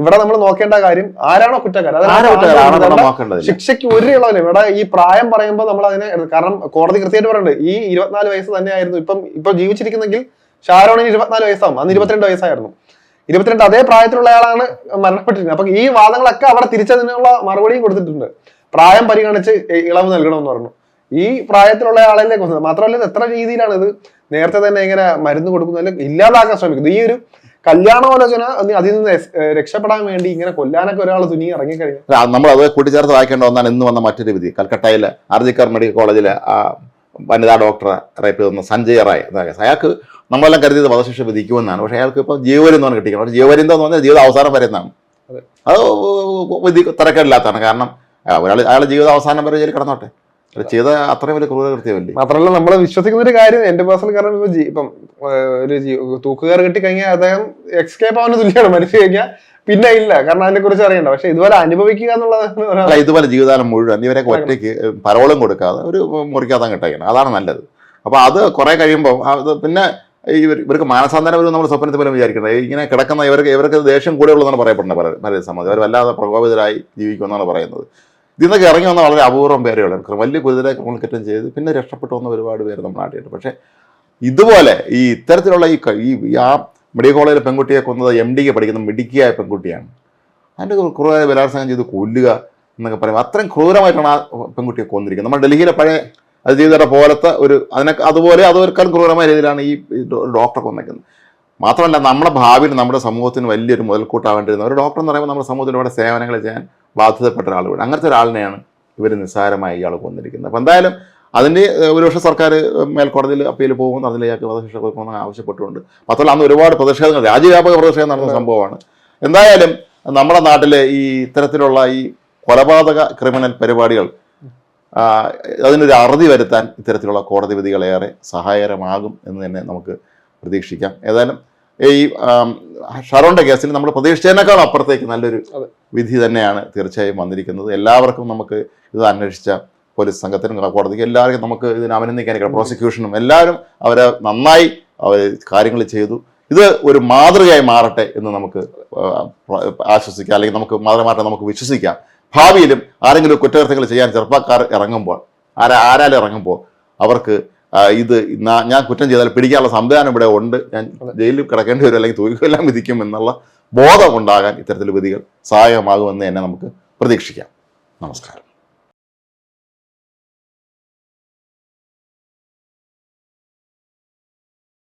ഇവിടെ നമ്മൾ നോക്കേണ്ട കാര്യം ആരാണോ കുറ്റക്കാരൻ? ശിക്ഷയ്ക്ക് ഒരു ഇളവില്ല ഇവിടെ ഈ പ്രായം പറയുമ്പോൾ നമ്മൾ അതിനെ കാരണം കോടതി കൃത്യമായിട്ട് പറയുന്നുണ്ട്. ഈ ഇരുപത്തിനാല് വയസ്സ് തന്നെയായിരുന്നു ഇപ്പം ഇപ്പൊ ജീവിച്ചിരിക്കുന്നെങ്കിൽ ഷാരോണിന് ഇരുപത്തിനാല് വയസ്സാവും. അന്ന് ഇരുപത്തിരണ്ട് വയസ്സായിരുന്നു. ഇരുപത്തിരണ്ട് അതേ പ്രായത്തിലുള്ള ആളാണ് മരണപ്പെട്ടിരുന്നത്. അപ്പൊ ഈ വാദങ്ങളൊക്കെ അവിടെ തിരിച്ചതിനുള്ള മറുപടിയും കൊടുത്തിട്ടുണ്ട്. പ്രായം പരിഗണിച്ച് ഇളവ് നൽകണമെന്ന് പറഞ്ഞു. ഈ പ്രായത്തിലുള്ള ആളല്ലേ കൊന്നത്? മാത്രമല്ല ഇത് എത്ര രീതിയിലാണ് ഇത് നേരത്തെ തന്നെ ഇങ്ങനെ മരുന്ന് കൊടുക്കുന്നതിൽ ഇല്ലാതാക്കാൻ ശ്രമിക്കുന്നു ഈ ഒരു കല്യാണാലോചന അതിൽ നിന്ന് രക്ഷപ്പെടാൻ വേണ്ടി ഇങ്ങനെ കൊല്ലാനൊക്കെ ഒരാൾ തുനി ഇറങ്ങിക്കഴിഞ്ഞു നമ്മൾ അത് കൂട്ടിച്ചേർത്ത് വായിക്കേണ്ട ഒന്നാണ് ഇന്ന് വന്ന മറ്റൊരു വിധി. കൽക്കട്ടയിലെ ആർജിക്കർ മെഡിക്കൽ കോളേജിലെ ആ വനിതാ ഡോക്ടറെ റേപ്പ് ചെയ്തുന്ന സഞ്ജയ് റായ്. അയാൾക്ക് നമ്മളെല്ലാം കരുതിയത് വധശിക്ഷ വിധിക്കുമെന്നാണ്. പക്ഷേ അയാൾക്ക് ഇപ്പോൾ ജീവപര്യന്തം എന്ന് കിട്ടിക്കണം ജീവപര്യന്തം എന്ന് പറഞ്ഞാൽ ജീവിത അവസാനം വരെ എന്നാണ്. അതെ. വിധി തിരക്കേടില്ലാത്തതാണ്. കാരണം ഒരാൾ അയാളുടെ ജീവിത അവസാനം വരെ ജയിലിൽ കിടന്നോട്ടെ. ചെയ്ത അത്രയും വലിയ ക്രൂര കൃത്യമല്ലേ? മാത്രമല്ല നമ്മൾ വിശ്വസിക്കുന്ന ഒരു കാര്യം എന്റെ പേഴ്സണൽ കാരണം ഇപ്പൊ ഇപ്പം ഒരു തൂക്കുകാർ കിട്ടി കഴിഞ്ഞാൽ അദ്ദേഹം എക്സ്കേപ്പ് ആവുന്ന തുല്യമാണ് മരിച്ചു കഴിഞ്ഞാൽ പിന്നെ ഇല്ല. കാരണം അതിനെ കുറിച്ച് അറിയണ്ട. പക്ഷെ ഇതുപോലെ അനുഭവിക്കുക എന്നുള്ളത് ഇതുപോലെ ജീവിതകാലം മുഴുവൻ ഇവരൊക്കെ ഒറ്റയ്ക്ക് പരോളും കൊടുക്കാതെ ഒരു മുറിക്കാതെ കിട്ടേക്കണം അതാണ് നല്ലത്. അപ്പൊ അത് കുറെ കഴിയുമ്പോൾ പിന്നെ ഇവർ ഇവർക്ക് മാനസാന്തരം ഒരു നമ്മൾ സ്വപ്നത്തിൽ പോലും വിചാരിക്കുന്നത്. ഇങ്ങനെ കിടക്കുന്ന ഇവർക്ക് ഇവർക്ക് ദേഷ്യം കൂടെയുള്ളതാണ് പറയപ്പെടുന്നത് പല പല സമയത്ത് അവർ വല്ലാതെ പ്രകോപിതരായി ജീവിക്കുമെന്നാണ് പറയുന്നത്. ഇതിൽ നിന്നൊക്കെ ഇറങ്ങി വന്ന വളരെ അപൂർവം പേരേ ഉള്ളൂ. വലിയ ഗുരുതരായ ക്രിമിനൽ കുറ്റം ചെയ്ത് പിന്നെ രക്ഷപ്പെട്ടു വന്ന ഒരുപാട് പേര് നമ്മുടെ നാട്ടിലുണ്ട്. പക്ഷേ ഇതുപോലെ ഈ ഇത്തരത്തിലുള്ള ഈ ഈ ആ മെഡിക്കൽ കോളേജിലെ പെൺകുട്ടിയെ കൊന്നത് എം ഡിക്ക് പഠിക്കുന്ന മിടുക്കിയായ പെൺകുട്ടിയാണ്. അതിന്റെ ക്രൂരമായ ബലാത്സംഗം ചെയ്ത് കൊല്ലുക എന്നൊക്കെ പറയുമ്പോൾ അത്രയും ക്രൂരമായിട്ടാണ് ആ പെൺകുട്ടിയെ കൊന്നിരിക്കുന്നത്. നമ്മൾ ഡൽഹിയിലെ പഴയ അത് ചെയ്തവരുടെ പോലത്തെ ഒരു അതിനൊക്കെ അതുപോലെ അതൊരുക്കാൻ ക്രൂരമായ രീതിയിലാണ് ഈ ഡോക്ടറെ കൊന്നിരിക്കുന്നത് മാത്രമല്ല നമ്മുടെ ഭാവിയിൽ നമ്മുടെ സമൂഹത്തിന് വലിയൊരു മുതൽക്കൂട്ടാവേണ്ടിരുന്ന ഒരു ഡോക്ടർ എന്ന് പറയുമ്പോൾ നമ്മുടെ സമൂഹത്തിൽ ഇവിടെ സേവനങ്ങൾ ചെയ്യാൻ ബാധ്യതപ്പെട്ട ഒരാൾ വീട് അങ്ങനത്തെ ഒരാളിനെയാണ് ഇവർ നിസ്സാരമായി ഇയാൾ കൊന്നിരിക്കുന്നത്. അപ്പം എന്തായാലും അതിന്റെ ഒരുപക്ഷെ സർക്കാർ മേൽക്കോടതിയിൽ അപ്പീൽ പോകുമെന്ന് അതിൽ ഇയാൾക്ക് വധശിക്ഷ കൊടുക്കണമെന്ന് ആവശ്യപ്പെട്ടുകൊണ്ട് മാത്രമല്ല അന്ന് ഒരുപാട് പ്രതിഷേധങ്ങൾ രാജ്യവ്യാപക പ്രതിഷേധം നടന്ന സംഭവമാണ്. എന്തായാലും നമ്മുടെ നാട്ടിലെ ഈ ഇത്തരത്തിലുള്ള ഈ കൊലപാതക ക്രിമിനൽ പരിപാടികൾ അതിനൊരു അറുതി വരുത്താൻ ഇത്തരത്തിലുള്ള കോടതി വിധികളേറെ സഹായകരമാകും എന്ന് തന്നെ നമുക്ക് പ്രതീക്ഷിക്കാം. ഏതായാലും ഈ ഷറോന്റെ കേസിൽ നമ്മൾ പ്രതീക്ഷിച്ചതിനേക്കാൾ അപ്പുറത്തേക്ക് നല്ലൊരു. വിധി തന്നെയാണ് തീർച്ചയായും വന്നിരിക്കുന്നത്. എല്ലാവർക്കും നമുക്ക് ഇത് അന്വേഷിച്ച പോലീസ് സംഘത്തിനും കോടതിക്ക് എല്ലാവർക്കും നമുക്ക് ഇതിന് അഭിനന്ദിക്കാനൊക്കെ പ്രോസിക്യൂഷനും എല്ലാവരും അവരെ നന്നായി അവർ കാര്യങ്ങൾ ചെയ്തു. ഇത് ഒരു മാതൃകയായി മാറട്ടെ എന്ന് നമുക്ക് ആശ്വസിക്കാം. അല്ലെങ്കിൽ നമുക്ക് മാതൃകമായിട്ട് നമുക്ക് വിശ്വസിക്കാം. ഭാവിയിലും ആരെങ്കിലും കുറ്റകൃത്യങ്ങൾ ചെയ്യാൻ ചെറുപ്പക്കാർ ഇറങ്ങുമ്പോൾ ആരാ ആരാലും ഇറങ്ങുമ്പോൾ അവർക്ക് ഇത് ഞാൻ കുറ്റം ചെയ്താൽ പിടിക്കാനുള്ള സംവിധാനം ഇവിടെ ഉണ്ട്. ഞാൻ ജയിലിൽ കിടക്കേണ്ടി വരും അല്ലെങ്കിൽ തൂക്കുകയെല്ലാം വിധിക്കും എന്നുള്ള ബോധം ഉണ്ടാകാൻ ഇത്തരത്തിൽ വിധികൾ സഹായകമാകുമെന്ന് തന്നെ നമുക്ക് പ്രതീക്ഷിക്കാം. നമസ്കാരം.